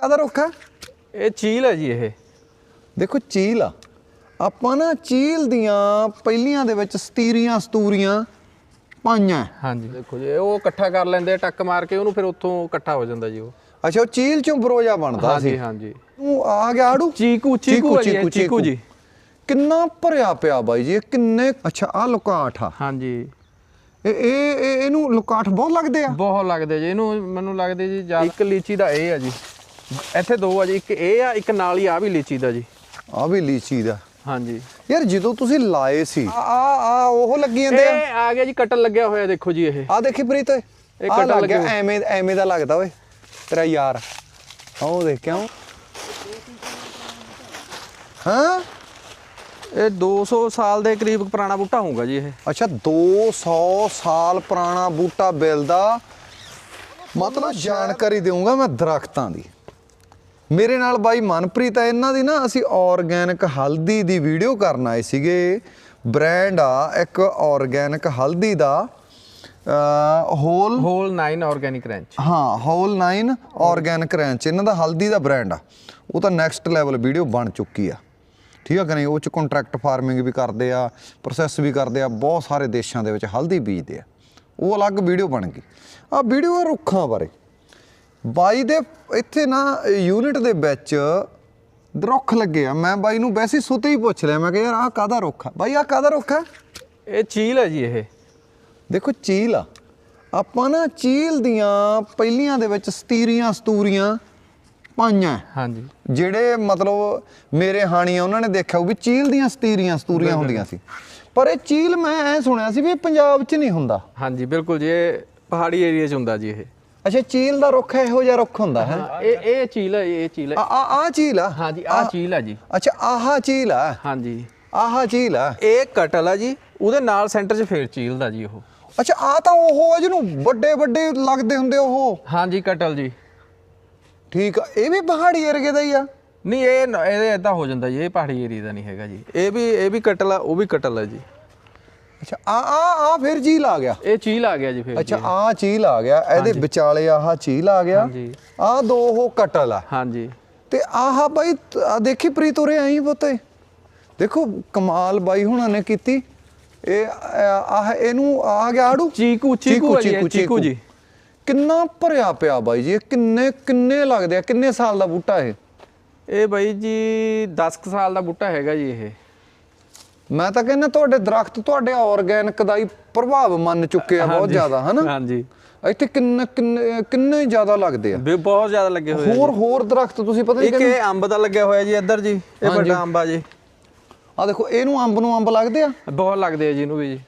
ਕਾਹਦਾ ਰੁੱਖ ਹੈ ਇਹ ਚੀਲ ਹੈ ਜੀ ਇਹ। ਦੇਖੋ ਚੀਲ ਆ। ਆਪਾਂ ਨਾ ਚੀਲ ਦੀਆਂ ਪਹਿਲੀਆਂ ਦੇ ਵਿੱਚ ਸਤੀਰੀਆਂ ਸਤੂਰੀਆਂ ਪਾਈਆਂ ਹਾਂਜੀ। ਦੇਖੋ ਜੀ ਉਹ ਇਕੱਠਾ ਕਰ ਲੈਂਦੇ ਆ, ਟੱਕ ਮਾਰ ਕੇ ਉਹਨੂੰ ਫਿਰ ਉੱਥੋਂ ਇਕੱਠਾ ਹੋ ਜਾਂਦਾ ਜੀ ਉਹ। ਅੱਛਾ ਉਹ ਚੀਲ ਚੋਂ ਬਰੋਜਾ ਬਣਦਾ ਹਾਂਜੀ ਸੀ। ਹਾਂਜੀ ਉਹ ਆ ਗਿਆ ਆੜੂ? ਚੀਕੂ ਚੀਕੂ ਹੈ ਜੀ ਇਹ, ਚੀਕੂ। ਜੀ। ਕਿੰਨਾ ਭਰਿਆ ਪਿਆ ਬਾਈ ਜੀ ਇਹ ਕਿੰਨੇ ਅੱਛਾ ਆ ਲੁਕਾਠ ਆ। ਹਾਂਜੀ। ਇਹ ਇਹ ਇਹ- ਇਹਨੂੰ ਲੁਕਾਠ ਬਹੁਤ ਲੱਗਦੇ ਆ? ਬਹੁਤ ਲੱਗਦੇ ਜੀ ਇਹਨੂੰ ਮੈਨੂੰ ਲੱਗਦੇ ਜੀ ਜ਼ਿਆਦਾ- ਇੱਕ ਲੀਚੀ ਦਾ ਇਹ ਆ ਜੀ। ਇੱਥੇ ਦੋ ਆ ਜੀ ਇੱਕ ਇਹ ਆ ਇੱਕ ਨਾਲ ਹੀ ਆ ਵੀ ਲੀਚੀ ਦਾ ਜੀ। ਆ ਵੀ ਲੀਚੀ ਦਾ। ਹਾਂਜੀ। ਯਾਰ ਜਦੋਂ ਤੁਸੀਂ ਲਾਏ ਸੀ ਆ ਆ ਉਹ ਲੱਗੀ ਜਾਂਦੇ ਆ। ਇਹ ਆ ਗਿਆ ਜੀ ਕਟਲ ਲੱਗਿਆ ਹੋਇਆ ਦੇਖੋ ਜੀ ਇਹ। ਆ ਦੇਖੀ ਪ੍ਰੀਤ ਓਏ ਇਹ ਆ ਕੱਟਣ ਲੱਗ ਗਿਆ ਲੱਗੇ ਹੋਏ। ਐਵੇਂ ਐਵੇਂ ਦਾ ਲੱਗਦਾ ਓਏ ਤੇਰਾ ਯਾਰ। ਆਹ ਦੇਖ ਕਿਉਂ ਹਾਂ? ਇਹ 200 ਸਾਲ ਦੇ ਕਰੀਬ ਪੁਰਾਣਾ ਬੂਟਾ ਹੋਊਗਾ ਜੀ ਇਹ। ਅੱਛਾ 200 ਸਾਲ ਪੁਰਾਣਾ ਬੂਟਾ ਬਿਲ ਦਾ। ਮਤਲਬ ਜਾਣਕਾਰੀ ਦੇਵਾਂਗਾ ਮੈਂ ਦਰਖਤਾਂ ਦੀ। ਮੇਰੇ ਨਾਲ ਬਾਈ ਮਨਪ੍ਰੀਤ ਹੈ। ਇਹਨਾਂ ਦੀ ਨਾ ਅਸੀਂ ਆਰਗੈਨਿਕ ਹਲਦੀ ਦੀ ਵੀਡੀਓ ਕਰਨ ਆਏ ਸੀਗੇ। ਬ੍ਰਾਂਡ ਆ ਇੱਕ ਆਰਗੈਨਿਕ ਹਲਦੀ ਦਾ। ਹੋਲ ਹੋਲ 9 ਆਰਗੈਨਿਕ ਰੈਂਚ ਹਾਂ ਹੋਲ 9 ਆਰਗੈਨਿਕ ਰੈਂਚ ਇਹਨਾਂ ਦਾ ਹਲਦੀ ਦਾ ਬ੍ਰਾਂਡ ਆ। ਉਹ ਤਾਂ ਨੈਕਸਟ ਲੈਵਲ ਵੀਡੀਓ ਬਣ ਚੁੱਕੀ ਆ। ਠੀਕ ਆ ਕਿ ਨਹੀਂ? ਉਹ ਚ ਕੰਟਰੈਕਟ ਫਾਰਮਿੰਗ ਵੀ ਕਰਦੇ ਆ ਪ੍ਰੋਸੈਸ ਵੀ ਕਰਦੇ ਆ ਬਹੁਤ ਸਾਰੇ ਦੇਸ਼ਾਂ ਦੇ ਵਿੱਚ ਹਲਦੀ ਬੀਜਦੇ ਆ। ਉਹ ਅਲੱਗ ਵੀਡੀਓ ਬਣ ਗਈ। ਆ ਵੀਡੀਓ ਆ ਰੁੱਖਾਂ ਬਾਰੇ। ਬਾਈ ਦੇ ਇੱਥੇ ਨਾ ਯੂਨਿਟ ਦੇ ਵਿੱਚ ਰੁੱਖ ਲੱਗੇ ਆ। ਮੈਂ ਬਾਈ ਨੂੰ ਵੈਸੇ ਸੁਤੇ ਹੀ ਪੁੱਛ ਲਿਆ। ਮੈਂ ਕਿਹਾ ਯਾਰ ਆਹ ਕਾਹਦਾ ਰੁੱਖ ਆ? ਬਾਈ ਆਹ ਕਾਹਦਾ ਰੁੱਖ ਆ? ਇਹ ਚੀਲ ਹੈ ਜੀ ਇਹ। ਦੇਖੋ ਚੀਲ ਆ। ਆਪਾਂ ਨਾ ਚੀਲ ਦੀਆਂ ਪਹਿਲੀਆਂ ਦੇ ਵਿੱਚ ਸਤੀਰੀਆਂ ਸਤੂਰੀਆਂ ਪਾਈਆਂ। ਹਾਂਜੀ। ਜਿਹੜੇ ਮਤਲਬ ਮੇਰੇ ਹਾਣੀਆਂ ਉਹਨਾਂ ਨੇ ਦੇਖਿਆ ਉਹ ਵੀ ਚੀਲ ਦੀਆਂ ਸਤੀਰੀਆਂ ਸਤੂਰੀਆਂ ਹੁੰਦੀਆਂ ਸੀ। ਪਰ ਇਹ ਚੀਲ ਮੈਂ ਐ ਸੁਣਿਆ ਸੀ ਵੀ ਇਹ ਪੰਜਾਬ 'ਚ ਨਹੀਂ ਹੁੰਦਾ। ਹਾਂਜੀ ਬਿਲਕੁਲ ਜੀ ਇਹ ਪਹਾੜੀ ਏਰੀਆ 'ਚ ਹੁੰਦਾ ਜੀ ਇਹ। ਅੱਛਾ ਚੀਲ ਦਾ ਰੁੱਖ ਇਹੋ ਜਿਹਾ ਰੁੱਖ ਹੁੰਦਾ ਹੈ? ਇਹ ਇਹ ਚੀਲ ਹੈ ਇਹ ਚੀਲ ਹੈ। ਆ ਆ ਚੀਲ ਆ? ਹਾਂਜੀ ਆ ਚੀਲ ਹੈ ਜੀ। ਅੱਛਾ ਆਹਾ ਚੀਲ ਆ? ਹਾਂਜੀ। ਆਹਾ ਚੀਲ ਆ? ਇਹ ਕਟਲ ਆ ਜੀ ਉਹਦੇ ਨਾਲ ਸੈਂਟਰ 'ਚ ਫੇਰ ਚੀਲ ਦਾ ਜੀ ਉਹ। ਅੱਛਾ ਆ ਤਾਂ ਉਹ ਆ ਜਿਹਨੂੰ ਵੱਡੇ ਵੱਡੇ ਲੱਗਦੇ ਹੁੰਦੇ ਉਹ। ਹਾਂਜੀ ਕਟਲ ਜੀ। ਠੀਕ ਆ ਇਹ ਵੀ ਪਹਾੜੀ ਏਰੀਏ ਦਾ ਹੀ ਆ? ਨਹੀਂ ਇਹ ਇਹਦੇ ਇਦਾਂ ਹੋ ਜਾਂਦਾ ਜੀ ਇਹ ਪਹਾੜੀ ਏਰੀਆ ਦਾ ਨਹੀਂ ਹੈਗਾ ਜੀ। ਇਹ ਵੀ ਇਹ ਵੀ ਕਟਲ ਆ ਉਹ ਵੀ ਕਟਲ ਆ ਜੀ। ਅੱਛਾ ਆ ਆ ਆ ਫਿਰ ਚੀਲ ਆ ਗਿਆ। ਇਹ ਚੀਲ ਆ ਗਿਆ ਜੀ ਫੇਰ ਅੱਛਾ ਆ ਚੀਲ ਆ ਗਿਆ ਇਹਦੇ ਵਿਚਾਲੇ ਆਹ ਚੀਲ ਆ ਗਿਆ। ਹਾਂਜੀ। ਆ ਦੋ ਉਹ ਕਟਲ ਆ। ਹਾਂਜੀ। ਤੇ ਆਹ ਬਾਈ ਦੇਖੀ ਪ੍ਰੀਤ ਉਰੇ ਆਈ ਪੁੱਤੇ ਦੇਖੋ ਕਮਾਲ ਬਾਈ ਹੁਣਾਂ ਨੇ ਕੀਤੀ। ਇਹ ਆਹ ਇਹਨੂੰ ਆ ਗਿਆ ਆੜੂ? ਚੀਕੂ ਚੀਕੂ ਇਹ, ਚੀਕੂ ਜੀ। ਕਿੰਨਾ ਭਰਿਆ ਪਿਆ ਬਾਈ ਜੀ ਇਹ ਕਿੰਨੇ ਕਿੰਨੇ ਲੱਗਦੇ ਆ ਕਿੰਨੇ ਸਾਲ ਦਾ ਬੂਟਾ ਇਹ? ਇਹ ਬਾਈ ਜੀ 10 ਕੁ ਸਾਲ ਦਾ ਬੂਟਾ ਹੈਗਾ ਜੀ ਇਹ। ਮੈਂ ਤਾਂ ਕਹਿੰਦਾ ਤੁਹਾਡੇ ਦਰਖਤ ਤੁਹਾਡੇ ਆਰਗੈਨਿਕ ਦਾ ਹੀ ਪ੍ਰਭਾਵ ਮੰਨ ਚੁੱਕੇ ਆ ਬਹੁਤ। ਜ਼ਿਆਦਾ ਹਨਾ ਹਾਂਜੀ ਇੱਥੇ ਕਿੰਨੇ ਕਿੰਨੇ ਕਿੰਨੇ ਜ਼ਿਆਦਾ ਲੱਗਦੇ ਆ ਬਹੁਤ ਜ਼ਿਆਦਾ ਲੱਗੇ ਹੋਏ ਹੋਰ ਹੋਰ ਦਰਖਤ ਤੁਸੀਂ ਪਤਾ। ਨਹੀਂ ਇੱਕ ਕਿ ਇਹ ਅੰਬ ਦਾ ਲੱਗਿਆ ਹੋਇਆ ਜੀ ਇੱਧਰ ਜੀ ਇਹ। ਵੱਡਾ ਅੰਬ ਆ ਜੀ ਆ ਦੇਖੋ ਇਹਨੂੰ ਅੰਬ ਨੂੰ ਅੰਬ ਲੱਗਦੇ ਆ ਬਹੁਤ ਲੱਗਦੇ ਆ ਜੀ ਇਹਨੂੰ ਵੀ ਜੀ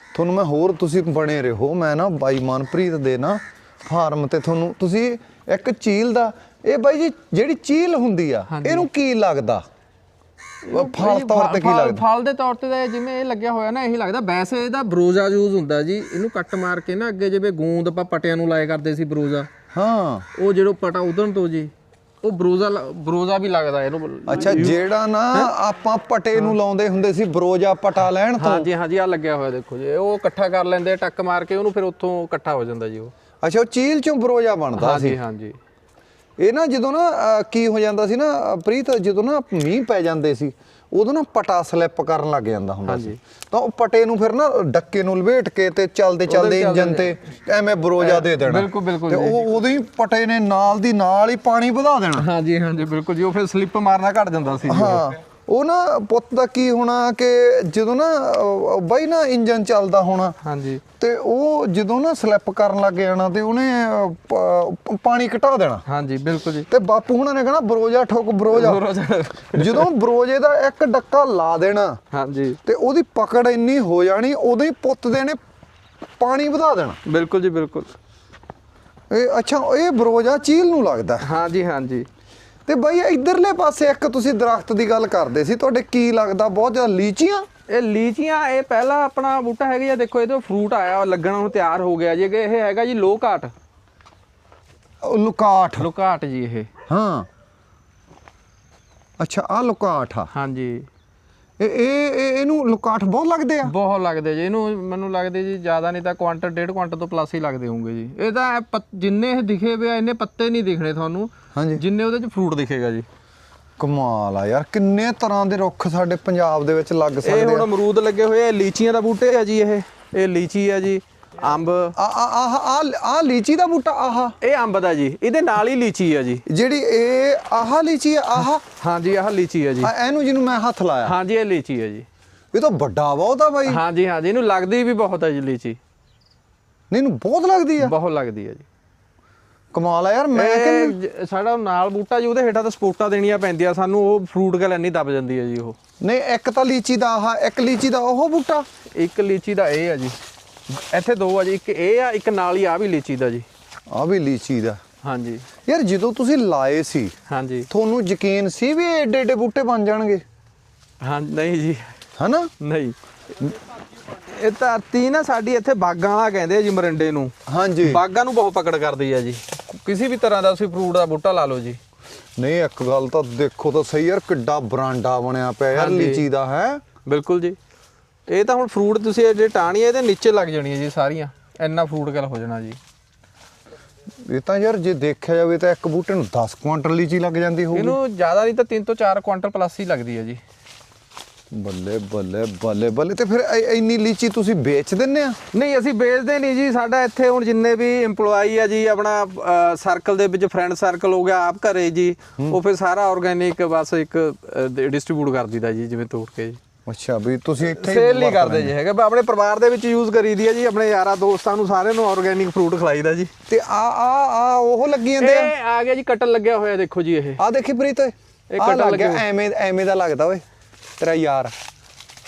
ਤੁਹਾਨੂੰ ਮੈਂ ਹੋਰ ਤੁਸੀਂ ਬਣੇ ਰਹੋ ਮੈਂ ਨਾ ਬਾਈ ਮਨਪ੍ਰੀਤ ਦੇ ਨਾ ਫਾਰਮ ਤੇ ਤੁਹਾਨੂੰ ਤੁਸੀਂ ਇੱਕ ਚੀਲ ਦਾ ਇਹ ਬਾਈ ਜੀ ਜਿਹੜੀ ਚੀਲ ਹੁੰਦੀ ਆ। ਇਹਨੂੰ ਕੀ ਲੱਗਦਾ ਫਲ ਤੌਰ ਤੇ ਕੀ ਲੱਗਦਾ? ਫਲ ਦੇ ਤੌਰ ਤੇ ਜਿਵੇਂ ਇਹ ਲੱਗਿਆ ਹੋਇਆ ਨਾ ਇਹੀ ਲੱਗਦਾ। ਵੈਸੇ ਇਹਦਾ ਬਰੋਜ਼ਾ ਯੂਜ਼ ਹੁੰਦਾ ਜੀ। ਇਹਨੂੰ ਕੱਟ ਮਾਰ ਕੇ ਨਾ ਅੱਗੇ ਜਿਵੇਂ ਗੂੰਦ ਆਪਾਂ ਪਟਿਆਂ ਨੂੰ ਲਾਇਆ ਕਰਦੇ ਸੀ ਬਰੋਜ਼ਾ। ਹਾਂ। ਉਹ ਜਿਹੜੋ ਪਟਾ ਉਧਰਨ ਤੋਂ ਜੀ ਉਹ ਬਰੋਜ਼ਾ ਬਰੋਜ਼ਾ ਵੀ ਲੱਗਦਾ ਇਹਨੂੰ। ਅੱਛਾ ਜਿਹੜਾ ਨਾ ਆਪਾਂ ਪਟੇ ਨੂੰ ਲਾਉਂਦੇ ਹੁੰਦੇ ਸੀ ਬਰੋਜਾ ਪਟਾ ਲੈਣ ਤੋਂ। ਹਾਂਜੀ ਹਾਂਜੀ ਆ ਲੱਗਿਆ ਹੋਇਆ ਦੇਖੋ ਜੀ। ਉਹ ਇਕੱਠਾ ਕਰ ਲੈਂਦੇ ਟੱਕ ਮਾਰ ਕੇ ਉਹਨੂੰ ਫਿਰ ਉੱਥੋਂ ਇਕੱਠਾ ਹੋ ਜਾਂਦਾ ਜੀ ਉਹ। ਅੱਛਾ ਉਹ ਚੀਲ ਚੋਂ ਬਰੋਜਾ ਬਣਦਾ ਸੀ। ਹਾਂਜੀ ਹਾਂਜੀ। ਇਹ ਨਾ ਜਦੋਂ ਨਾ ਕੀ ਹੋ ਜਾਂਦਾ ਸੀ ਨਾ ਪ੍ਰੀਤ ਜਦੋਂ ਨਾ ਮੀਂਹ ਪੈ ਜਾਂਦੇ ਸੀ ਉਦੋਂ ਨਾ ਪਟਾ ਸਲਿੱਪ ਕਰਨ ਲੱਗ ਜਾਂਦਾ ਹੁੰਦਾ ਸੀ। ਤਾਂ ਉਹ ਪਟੇ ਨੂੰ ਫਿਰ ਨਾ ਡੱਕੇ ਨੂੰ ਲਵੇਟ ਕੇ ਤੇ ਚੱਲਦੇ ਚੱਲਦੇ ਇੰਜਨ ਤੇ ਐਵੇਂ ਬਰੋਜਾ ਦੇ ਦੇਣਾ। ਬਿਲਕੁਲ, ਬਿਲਕੁਲ ਤੇ ਉਹ ਉਦੋਂ ਹੀ ਪਟੇ ਨੇ ਨਾਲ ਦੀ ਨਾਲ ਹੀ ਪਾਣੀ ਵਧਾ ਦੇਣਾ। ਹਾਂਜੀ ਹਾਂਜੀ ਬਿਲਕੁਲ ਜੀ ਉਹ ਫਿਰ ਸਲਿੱਪ ਮਾਰਨਾ ਘਟ ਜਾਂਦਾ ਸੀ। ਜੀ ਹਾਂ। ਉਹ ਨਾ ਪੁੱਤ ਦਾ ਕੀ ਹੋਣਾ ਕਿ ਜਦੋਂ ਨਾ ਬਾਈ ਨਾ ਇੰਜਨ ਚੱਲਦਾ ਹੋਣਾ। ਹਾਂਜੀ। ਤੇ ਉਹ ਜਦੋਂ ਨਾ ਸਲਿੱਪ ਕਰਨ ਲੱਗ ਜਾਣਾ ਤੇ ਉਹਨੇ ਪਾਣੀ ਘਟਾ ਦੇਣਾ। ਹਾਂਜੀ ਬਿਲਕੁਲ ਜੀ। ਤੇ ਬਾਪੂ ਹੁਣਾਂ ਨੇ ਕਹਣਾ ਬਰੋਜਾ ਠੋਕ ਬਰੋਜਾ। ਜਦੋਂ ਬਰੋਜੇ ਦਾ ਇੱਕ ਡੱਕਾ ਲਾ ਦੇਣਾ ਹਾਂਜੀ। ਤੇ ਉਹਦੀ ਪਕੜ ਇੰਨੀ ਹੋ ਜਾਣੀ ਉਦੋਂ ਹੀ ਪੁੱਤ ਦੇ ਨੇ ਪਾਣੀ ਵਧਾ ਦੇਣਾ। ਬਿਲਕੁਲ ਜੀ ਬਿਲਕੁਲ। ਇਹ ਅੱਛਾ ਇਹ ਬਰੋਜਾ ਚੀਲ ਨੂੰ ਲੱਗਦਾ। ਹਾਂਜੀ ਹਾਂਜੀ। ਤੇ ਬਾਈ ਇਧਰਲੇ ਪਾਸੇ ਇੱਕ ਤੁਸੀਂ ਦਰਖਤ ਦੀ ਗੱਲ ਕਰਦੇ ਸੀ ਤੁਹਾਡੇ ਕੀ ਲੱਗਦਾ ਬਹੁਤ ਜ਼ਿਆਦਾ ਲੀਚੀਆਂ? ਇਹ ਲੀਚੀਆਂ ਇਹ ਪਹਿਲਾ ਆਪਣਾ ਬੂਟਾ ਹੈਗਾ ਜੀ ਦੇਖੋ ਇਹਦੇ ਫਰੂਟ ਆਇਆ ਲੱਗਣਾ ਹੁਣ ਤਿਆਰ ਹੋ ਗਿਆ ਜੀ ਕਿ ਇਹ ਹੈਗਾ ਜੀ ਲੋਕਾਟ ਲੁਕਾਠ ਲੋਕਾਟ। ਜੀ ਇਹ। ਹਾਂ। ਅੱਛਾ ਆ ਲੁਕਾਠ ਆ। ਹਾਂਜੀ। ਇਹ ਇਹ ਇਹ- ਇਹਨੂੰ ਲੁਕਾਠ ਬਹੁਤ ਲੱਗਦੇ ਆ। ਬਹੁਤ ਲੱਗਦੇ ਜੀ। ਇਹਨੂੰ ਮੈਨੂੰ ਲੱਗਦੇ ਜੀ ਜ਼ਿਆਦਾ ਨਹੀਂ ਤਾਂ ਕੁਆਂਟਲ ਡੇਢ ਕੁਆਂਟਲ ਤੋਂ ਪਲੱਸ ਹੀ ਲੱਗਦੇ ਹੋਣਗੇ ਜੀ। ਇਹ ਤਾਂ ਇਹ ਜਿੰਨੇ ਇਹ ਦਿਖੇ ਵੇ ਆ ਇੰਨੇ ਪੱਤੇ ਨਹੀਂ ਦਿਖਣੇ ਤੁਹਾਨੂੰ। ਹਾਂਜੀ। ਜਿੰਨੇ ਉਹਦੇ ਚ ਫਰੂਟ ਦਿਖੇਗਾ ਜੀ। ਕਮਾਲ ਆ ਯਾਰ ਕਿੰਨੇ ਤਰ੍ਹਾਂ ਦੇ ਰੁੱਖ ਸਾਡੇ ਪੰਜਾਬ ਦੇ ਵਿੱਚ ਲੱਗ ਇਹ ਸਕਦੇ ਹੁਣ ਆ। ਅਮਰੂਦ ਲੱਗੇ ਹੋਏ ਆ ਲੀਚੀਆਂ ਦਾ ਬੂਟੇ ਆ ਜੀ ਇਹ। ਇਹ ਲੀਚੀ ਆ ਜੀ। ਅੰਬ। ਆ ਆ ਆ ਆ ਆ ਲੀਚੀ ਦਾ ਬੂਟਾ ਆਹ। ਇਹ ਅੰਬ ਦਾ ਜੀ ਇਹਦੇ ਨਾਲ ਹੀ ਲੀਚੀ ਆ ਜੀ। ਜਿਹੜੀ ਇਹ ਆਹ ਲੀਚੀ ਆ ਆਹ? ਹਾਂਜੀ ਆਹ ਲੀਚੀ ਆ ਜੀ। ਆ ਇਹਨੂੰ ਜਿਹਨੂੰ ਮੈਂ ਹੱਥ ਲਾਇਆ। ਹਾਂਜੀ ਇਹ ਲੀਚੀ ਆ ਜੀ। ਇਹ ਤਾਂ ਵੱਡਾ ਬਹੁਤ ਆ ਬਾਈ। ਹਾਂਜੀ ਹਾਂਜੀ ਇਹਨੂੰ ਲੱਗਦੀ ਵੀ ਬਹੁਤ ਆ ਜੀ ਲੀਚੀ। ਨਹੀਂ ਇਹਨੂੰ ਬਹੁਤ ਲੱਗਦੀ ਆ। ਬਹੁਤ ਲੱਗਦੀ ਆ ਜੀ। ਕਮਾਲ ਆ ਯਾਰ ਮੈਂ ਕਿ ਸਾਡਾ ਨਾਲ ਬੂਟਾ ਜੀ ਉਹਦੇ ਹੇਠਾਂ ਤਾਂ ਸਪੋਰਟਾਂ ਦੇਣੀਆਂ ਪੈਂਦੀਆਂ ਸਾਨੂੰ ਉਹ ਫਰੂਟ ਗੱਲ ਇੰਨੀ ਦਬ ਜਾਂਦੀ ਹੈ ਜੀ ਉਹ। ਨਹੀਂ ਇੱਕ ਤਾਂ ਲੀਚੀ ਦਾ ਆਹ ਇੱਕ ਲੀਚੀ ਦਾ ਉਹ ਬੂਟਾ। ਇੱਕ ਲੀਚੀ ਦਾ ਇਹ ਆ ਜੀ। ਇੱਥੇ ਦੋ ਆ ਜੀ ਇੱਕ ਇਹ ਆ ਇੱਕ ਨਾਲ ਹੀ ਆ ਵੀ ਲੀਚੀ ਦਾ ਜੀ। ਆ ਵੀ ਲੀਚੀ ਦਾ। ਹਾਂਜੀ। ਯਾਰ ਜਦੋਂ ਤੁਸੀਂ ਲਾਏ ਸੀ ਹਾਂਜੀ। ਤੁਹਾਨੂੰ ਯਕੀਨ ਸੀ ਵੀ ਏਡੇ ਏਡੇ ਬੂਟੇ ਬਣ ਜਾਣਗੇ? ਹਾਂ ਨਹੀਂ ਜੀ। ਹਨਾ? ਨਹੀਂ। ਇਹ ਧਰਤੀ ਨਾ ਸਾਡੀ ਇੱਥੇ ਬਾਗਾਂ ਵਾਲਾ ਕਹਿੰਦੇ ਆ ਜੀ ਮਰਿੰਡੇ ਨੂੰ। ਹਾਂਜੀ। ਬਾਗਾਂ ਨੂੰ ਬਹੁਤ ਪਕੜ ਕਰਦੀ ਆ ਜੀ। ਕਿਸੇ ਵੀ ਤਰ੍ਹਾਂ ਦਾ ਤੁਸੀਂ ਫਰੂਟ ਦਾ ਬੂਟਾ ਲਾ ਲਓ ਜੀ। ਨਹੀਂ ਇੱਕ ਗੱਲ ਤਾਂ ਦੇਖੋ ਤਾਂ ਸਹੀ ਯਾਰ ਕਿੱਡਾ ਬਰਾਂਡਾ ਬਣਿਆ ਪਿਆ ਯਾਰ। ਲੀਚੀ ਦਾ ਹੈ? ਬਿਲਕੁਲ ਜੀ। ਇਹ ਤਾਂ ਹੁਣ ਫਰੂਟ ਤੁਸੀਂ ਇਹ ਜਿਹੜੇ ਟਾਹਣੀ ਇਹਦੇ ਨੀਚੇ ਲੱਗ ਜਾਣੀ ਹੈ ਜੀ ਸਾਰੀਆਂ। ਇੰਨਾ ਫਰੂਟ ਗੱਲ ਹੋ ਜਾਣਾ ਜੀ। ਇਹ ਤਾਂ ਯਾਰ ਜੇ ਦੇਖਿਆ ਜਾਵੇ ਤਾਂ ਇੱਕ ਬੂਟੇ ਨੂੰ 10 ਕੁਆਂਟਲ ਲੀਚੀ ਲੱਗ ਜਾਂਦੀ ਹੋਊਗੀ। ਇਹਨੂੰ ਜ਼ਿਆਦਾ ਨਹੀਂ ਤਾਂ 3 ਤੋਂ 4 ਕੁਆਂਟਲ ਪਲੱਸ ਹੀ ਲੱਗਦੀ ਹੈ ਜੀ। ਬੱਲੇ ਬੱਲੇ ਬੱਲੇ ਬੱਲੇ। ਤੇ ਫਿਰ ਇੰਨੀ ਲੀਚੀ ਤੁਸੀਂ ਵੇਚ ਦਿੰਨੇ ਆ? ਨਹੀਂ ਅਸੀਂ ਵੇਚਦੇ ਨਹੀਂ ਜੀ। ਸਾਡਾ ਇੱਥੇ ਹੁਣ ਜਿੰਨੇ ਵੀ EMPLOYE ਆ ਜੀ ਆਪਣਾ ਸਰਕਲ ਦੇ ਵਿੱਚ ਫਰੈਂਡ ਸਰਕਲ ਹੋ ਗਿਆ ਆਪ ਘਰੇ ਜੀ ਉਹ ਫਿਰ ਸਾਰਾ ਆਰਗੇਨਿਕ ਬਸ ਇੱਕ ਡਿਸਟ੍ਰੀਬਿਊਟ ਕਰ ਦਿੱਤਾ ਜੀ ਜਿਵੇਂ ਤੋੜ ਕੇ। ਜੀ ਅੱਛਾ ਵੀ ਤੁਸੀਂ ਇੱਥੇ ਹੀ ਸੇਲ ਨਹੀਂ ਕਰਦੇ ਜੀ ਹੈਗਾ। ਆਪਣੇ ਪਰਿਵਾਰ ਦੇ ਵਿੱਚ ਯੂਜ਼ ਕਰੀਦੀ ਹੈ ਜੀ ਆਪਣੇ ਯਾਰਾਂ ਦੋਸਤਾਂ ਨੂੰ ਸਾਰਿਆਂ ਨੂੰ ਆਰਗੇਨਿਕ ਫਰੂਟ ਖਿਲਾਈਦਾ ਜੀ। ਤੇ ਆ ਆ ਆ ਉਹ ਲੱਗੀ ਜਾਂਦੇ ਆ? ਇਹ ਆ ਗਿਆ ਜੀ ਕਟਲ ਲੱਗਿਆ ਹੋਇਆ ਦੇਖੋ ਜੀ ਇਹ। ਆ ਦੇਖੀ ਪ੍ਰੀਤ। ਇਹ ਆ ਕਟਰ ਲੱਗ ਲੱਗੇ ਗਿਆ ਹੋਏ। ਐਵੇਂ ਐਵੇਂ ਦਾ ਲੱਗਦਾ ਓਏ ਤੇਰਾ ਯਾਰ।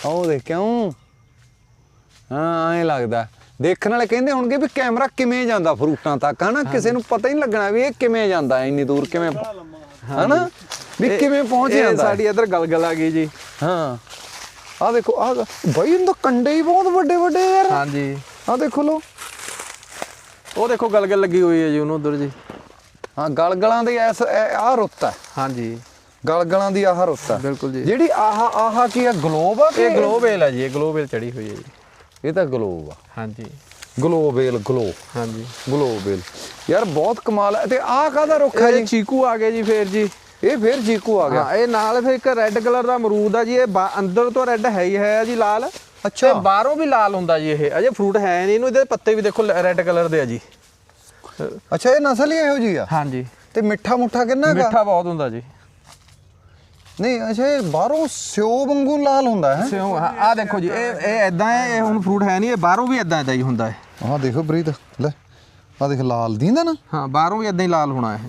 ਉਹ ਦੇਖ ਕਿਉਂ? ਹਾਂ ਐਂ ਲੱਗਦਾ। ਦੇਖਣ ਵਾਲੇ ਕਹਿੰਦੇ ਹੋਣਗੇ ਵੀ ਕੈਮਰਾ ਕਿਵੇਂ ਜਾਂਦਾ ਫਰੂਟਾਂ ਤੱਕ ਹਨਾ? ਕਿਸੇ ਨੂੰ ਪਤਾ ਹੀ ਨਹੀਂ ਲੱਗਣਾ ਵੀ ਇਹ ਕਿਵੇਂ ਜਾਂਦਾ ਇੰਨੀ ਦੂਰ ਕਿਵੇਂ ਹਨਾ? ਵੀ ਕਿਵੇਂ ਪਹੁੰਚ ਜਾਂਦਾ। ਸਾਡੀ ਇੱਧਰ ਗਲਗਲ ਆ ਗਈ ਜੀ। ਹਾਂ। ਆ ਦੇਖੋ ਆ ਬਈ ਇਹਨਾਂ ਕੰਡੇ ਹੀ ਬਹੁਤ ਵੱਡੇ ਵੱਡੇ ਯਾਰ। ਹਾਂਜੀ। ਆ ਦੇਖੋ ਲੋ ਉਹ ਦੇਖੋ ਗਲਗਲ ਲੱਗੀ ਹੋਈ ਹੈ ਜੀ ਉਹਨੂੰ ਉਧਰ ਜੀ। ਹਾਂ ਗਲਗਲਾਂ ਦੀ ਐਸ ਆ ਰੁੱਤ ਹੈ। ਹਾਂਜੀ। ਗਲਗਲਾਂ ਦੀ ਆਹ ਰੁੱਤ ਹੈ। ਬਿਲਕੁਲ ਜੀ। ਜਿਹੜੀ ਆਹ ਆਹ ਕੀ ਆ ਗਲੋਬ ਆ ਇਹ ਗਲੋਬਲ ਹੈ ਜੀ ਇਹ ਗਲੋਬਲ ਚੜੀ ਹੋਈ ਹੈ ਜੀ। ਇਹ ਤਾਂ ਗਲੋਬ ਆ। ਹਾਂਜੀ। ਗਲੋਬੇਲ ਗਲੋ। ਹਾਂਜੀ। ਗਲੋਬੇਲ ਯਾਰ ਬਹੁਤ ਕਮਾਲ ਹੈ। ਤੇ ਆਹ ਕਾਹਦਾ ਰੁੱਖ ਹੈ ਜੀ? ਚੀਕੂ ਆ ਗਏ ਜੀ ਫੇਰ ਜੀ। ਇਹ ਫਿਰ ਜੀਕੂ ਆ ਗਿਆ। ਹਾਂ ਇਹ ਨਾਲ ਫਿਰ ਇੱਕ ਰੈੱਡ ਕਲਰ ਦਾ ਅਮਰੂਦ ਆ ਜੀ ਇਹ ਅੰਦਰ ਤੋਂ ਰੈੱਡ ਹੈ ਹੀ ਹੈ ਜੀ ਲਾਲ। ਅੱਛਾ। ਤੇ ਬਾਹਰੋਂ ਵੀ ਲਾਲ ਹੁੰਦਾ ਜੀ ਇਹ। ਅਜੇ ਫਰੂਟ ਹੈ ਨਹੀਂ ਇਹਨੂੰ ਇਹਦੇ ਪੱਤੇ ਵੀ ਦੇਖੋ ਰੈੱਡ ਕਲਰ ਦੇ ਆ ਜੀ। ਅੱਛਾ ਇਹ ਨਸਲ ਹੀ ਇਹੋ ਜੀ ਆ? ਹਾਂਜੀ। ਤੇ ਮਿੱਠਾ ਮੁੱਠਾ ਕਿੰਨਾ ਹੈਗਾ ਮਿੱਠਾ ਬਹੁਤ ਹੁੰਦਾ ਜੀ। ਨਹੀਂ ਅੱਛਾ ਇਹ ਬਾਹਰੋਂ ਸਿਓ ਵਾਂਗੂ ਲਾਲ ਹੁੰਦਾ ਹੈ। ਸਿਓ ਆ ਦੇਖੋ ਜੀ ਇਹ ਇਹ ਐਦਾਂ ਹੈ ਇਹ ਹੁਣ ਫਰੂਟ ਹੈ ਨਹੀਂ ਇਹ ਬਾਹਰੋਂ ਵੀ ਐਦਾਂ ਐਦਾਂ ਹੀ ਹੁੰਦਾ ਹੈ। ਆਹ ਦੇਖੋ ਪ੍ਰੀਤ ਲੈ ਆਹ ਦੇਖ ਲਾਲ ਦੀਂਦਾ ਨਾ। ਹਾਂ ਬਾਹਰੋਂ ਵੀ ਐਦਾਂ ਹੀ ਲਾਲ ਹੋਣਾ ਇਹ।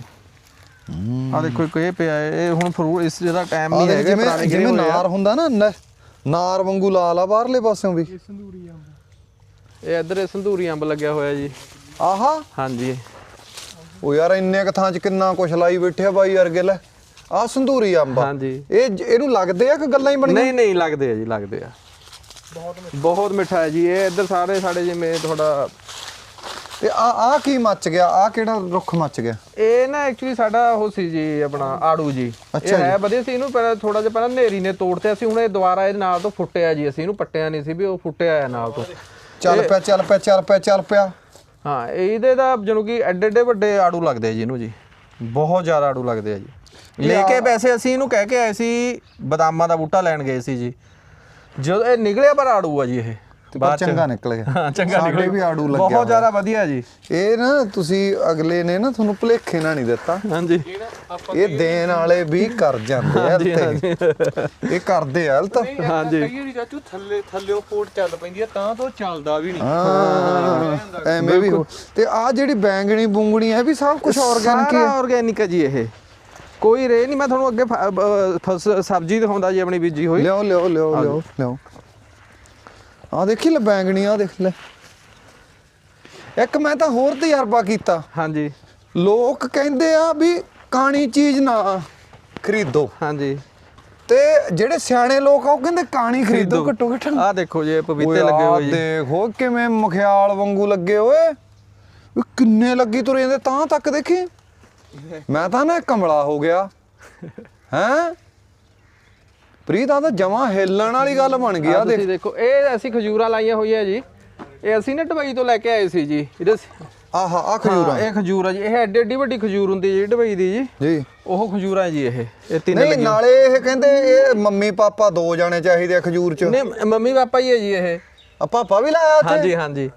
ਆ ਦੇਖੋ ਇੱਕ ਇਹ ਪਿਆ ਹੈ, ਇਹ ਹੁਣ ਫਰੂਟ ਇਸ ਜਿਹਦਾ ਟਾਈਮ ਨਹੀਂ ਹੈਗਾ ਜਿਵੇਂ ਜਿਵੇਂ ਆ। ਨਾਰ ਹੁੰਦਾ ਨਾ ਨਾਰ ਵਾਂਗੂ ਲਾਲ ਆ ਬਾਹਰਲੇ ਪਾਸਿਓਂ ਵੀ। ਇਹ ਇੱਧਰ ਇਹ ਸੰਧੂਰੀ ਅੰਬ ਲੱਗਿਆ ਹੋਇਆ ਜੀ। ਆਹਾ। ਹਾਂਜੀ। ਉਹ ਯਾਰ ਇੰਨੇ ਕ ਥਾਂ 'ਚ ਕਿੰਨਾ ਕੁਛ ਲਾਈ ਬੈਠਿਆ ਬਾਈ ਅਰਗੇ ਲੈ ਆਹ ਸੰਧੂਰੀ ਅੰਬ ਆ। ਹਾਂਜੀ। ਇਹ ਇਹਨੂੰ ਲੱਗਦੇ ਆ ਕਿ ਗੱਲਾਂ ਹੀ ਬਣੀਆਂ? ਨਹੀਂ ਨਹੀਂ ਲੱਗਦੇ ਆ ਜੀ ਲੱਗਦੇ ਆ। ਬਹੁਤ ਮਿੱਠਾ ਹੈ ਜੀ ਇਹ ਇੱਧਰ ਸਾਰੇ ਸਾਡੇ ਜਿਵੇਂ ਤੁਹਾਡਾ ਤੇ ਆ ਆ ਕੀ ਮੱਚ ਗਿਆ? ਆ ਕਿਹੜਾ ਰੁੱਖ ਮੱਚ ਗਿਆ? ਇਹ ਨਾ ਐਕਚੁਅਲੀ ਸਾਡਾ ਉਹ ਸੀ ਜੀ ਆਪਣਾ ਆੜੂ ਜੀ। ਇਹ ਹੈ ਵਧੀਆ ਸੀ ਇਹਨੂੰ ਪਹਿਲਾਂ ਥੋੜਾ ਜਿਹਾ ਪਹਿਲਾਂ ਨੇਰੀ ਨੇ ਤੋੜਤੇ ਅਸੀਂ ਹੁਣ ਇਹ ਦੁਬਾਰਾ ਇਹ ਨਾਲ ਤੋਂ ਫੁੱਟਿਆ ਜੀ ਅਸੀਂ ਇਹਨੂੰ ਪੱਟਿਆ ਨਹੀਂ ਸੀ ਵੀ ਉਹ ਫੁੱਟਿਆ ਹੈ ਨਾਲ ਤੋਂ। ਚੱਲ ਪਿਆ ਚੱਲ ਪਿਆ ਚੱਲ ਪਿਆ ਚੱਲ ਪਿਆ। ਹਾਂ ਇਹਦੇ ਦਾ ਜਿਹਨੂੰ ਕਿ ਐਡੇ ਐਡੇ ਵੱਡੇ ਆੜੂ ਲੱਗਦੇ ਆ ਜੀ ਇਹਨੂੰ ਜੀ। ਬਹੁਤ ਜ਼ਿਆਦਾ ਆੜੂ ਲੱਗਦੇ ਆ ਜੀ। ਲੈ ਕੇ ਵੈਸੇ ਅਸੀਂ ਇਹਨੂੰ ਕਹਿ ਕੇ ਆਏ ਸੀ ਬਦਾਮਾਂ ਦਾ ਬੂਟਾ ਲੈਣ ਗਏ ਸੀ ਜੀ। ਜਦੋਂ ਇਹ ਨਿਕਲਿਆ ਪਰ ਆੜੂ ਆ ਜੀ ਇਹ। ਤੇ ਪਰ ਚੰਗਾ ਨਿਕਲ ਗਿਆ। ਹਾਂ ਚੰਗਾ ਸਾਡੇ ਨਿਕਲਿਆ ਵੀ ਆੜੂ ਲੱਗਿਆ ਬਹੁਤ ਜ਼ਿਆਦਾ ਵਧੀਆ ਜੀ। ਇਹ ਨਾ ਤੁਸੀਂ ਅਗਲੇ ਨੇ ਨਾ ਤੁਹਾਨੂੰ ਭੁਲੇਖੇ ਨਾਲ ਨਹੀਂ ਦਿੱਤਾ। ਹਾਂਜੀ। ਇਹ ਦੇਣ ਵਾਲੇ ਵੀ ਕਰ ਜਾਂਦੇ ਆ ਤੇ ਇਹ ਕਰਦੇ ਆ ਹਲਤ। ਹਾਂਜੀ। ਕਈ ਵਾਰੀ ਚਾਚੂ ਥੱਲੇ ਥੱਲਿਓਂ ਫੋਟ ਚੱਲ ਪੈਂਦੀ ਆ ਤਾਂ ਤੋਂ ਚੱਲਦਾ ਵੀ ਨਹੀਂ। ਹਾਂ ਐਵੇਂ ਵੀ ਹੋ- ਤੇ ਆ ਜਿਹੜੀ ਬੈਂਗਣੀ ਬੁੰਗਣੀ ਇਹ ਵੀ ਸਭ ਕੁਝ ਆਰਗੈਨਿਕ ਹੀ ਸਾਰਾ ਹੈ ਆਰਗੈਨਿਕ ਹੈ ਜੀ ਇਹ। ਕੋਈ ਰੇ ਨਹੀਂ ਮੈਂ ਤੁਹਾਨੂੰ ਅੱਗੇ ਸਬਜ਼ੀ ਦਿਖਾਉਂਦਾ ਜੀ ਆਪਣੀ ਬੀਜੀ ਹੋਈ। ਲਿਓ ਲਿਓ ਲਿਓ ਲਿਓ ਲਿਓ ਆ ਦੇਖੀ ਲੈ ਬੈਂਗਣੀ ਆ ਦੇਖ ਲੈ। ਇੱਕ ਮੈਂ ਤਾਂ ਹੋਰ ਤਜਰਬਾ ਕੀਤਾ। ਹਾਂਜੀ। ਲੋਕ ਕਹਿੰਦੇ ਆ ਵੀ ਕਾਣੀ ਚੀਜ਼ ਨਾ ਖਰੀਦੋ। ਹਾਂਜੀ। ਤੇ ਜਿਹੜੇ ਸਿਆਣੇ ਲੋਕ ਆ ਉਹ ਕਹਿੰਦੇ ਕਾਣੀ ਖਰੀਦੋ। ਘੱਟੋ ਘੱਟ। ਆਹ ਦੇਖੋ ਜੀ ਪਪੀਤੇ ਲੱਗੇ ਹੋਏ ਜੀ। ਦੇਖੋ ਕਿਵੇਂ ਮਖਿਆਲ ਵਾਂਗੂ ਲੱਗੇ ਓਏ ਵੀ ਕਿੰਨੇ ਲੱਗੀ ਤੁਰੇ ਜਾਂਦੇ ਤਾਂ ਤੱਕ ਦੇਖੀ। ਮੈਂ ਤਾਂ ਨਾ ਕਮਲਾ ਹੋ ਗਿਆ। ਹੈਂ? ਪ੍ਰੀਤ ਆ ਤਾਂ ਜਮਾ ਹਿੱਲਣ ਵਾਲੀ ਗੱਲ ਬਣ ਗਈ ਆ ਦੇਖ ਤੁਸੀਂ ਦੇਖੋ। ਇਹ ਅਸੀਂ ਖਜੂਰਾਂ ਲਾਈਆਂ ਹੋਈਆਂ ਜੀ। ਇਹ ਅਸੀਂ ਨਾ ਦੁਬਈ ਤੋਂ ਲੈ ਕੇ ਆਏ ਸੀ ਜੀ ਇਹਦੇ ਆਹਾ ਆ ਖਜੂਰਾਂ। ਇਹ ਖਜੂਰ ਆ ਜੀ ਇਹ ਐਡੀ ਐਡੀ ਵੱਡੀ ਖਜੂਰ ਹੁੰਦੀ ਜੀ ਦੁਬਈ ਦੀ ਜੀ। ਜੀ। ਉਹ ਖਜੂਰਾਂ ਜੀ ਇਹ ਇਹ ਤਿੰਨ ਨਹੀਂ ਨਾਲੇ ਇਹ ਕਹਿੰਦੇ ਇਹ ਮੰਮੀ ਪਾਪਾ ਦੋ ਜਾਣੇ ਚਾਹੀਦੇ ਆ ਖਜੂਰ ਚ। ਨਹੀਂ ਮੰਮੀ ਪਾਪਾ ਹੀ ਹੈ ਜੀ ਇਹ। ਆ ਪਾਪਾ ਵੀ ਲਾਇਆ ਇੱਥੇ ਹਾਂਜੀ ਹਾਂਜੀ।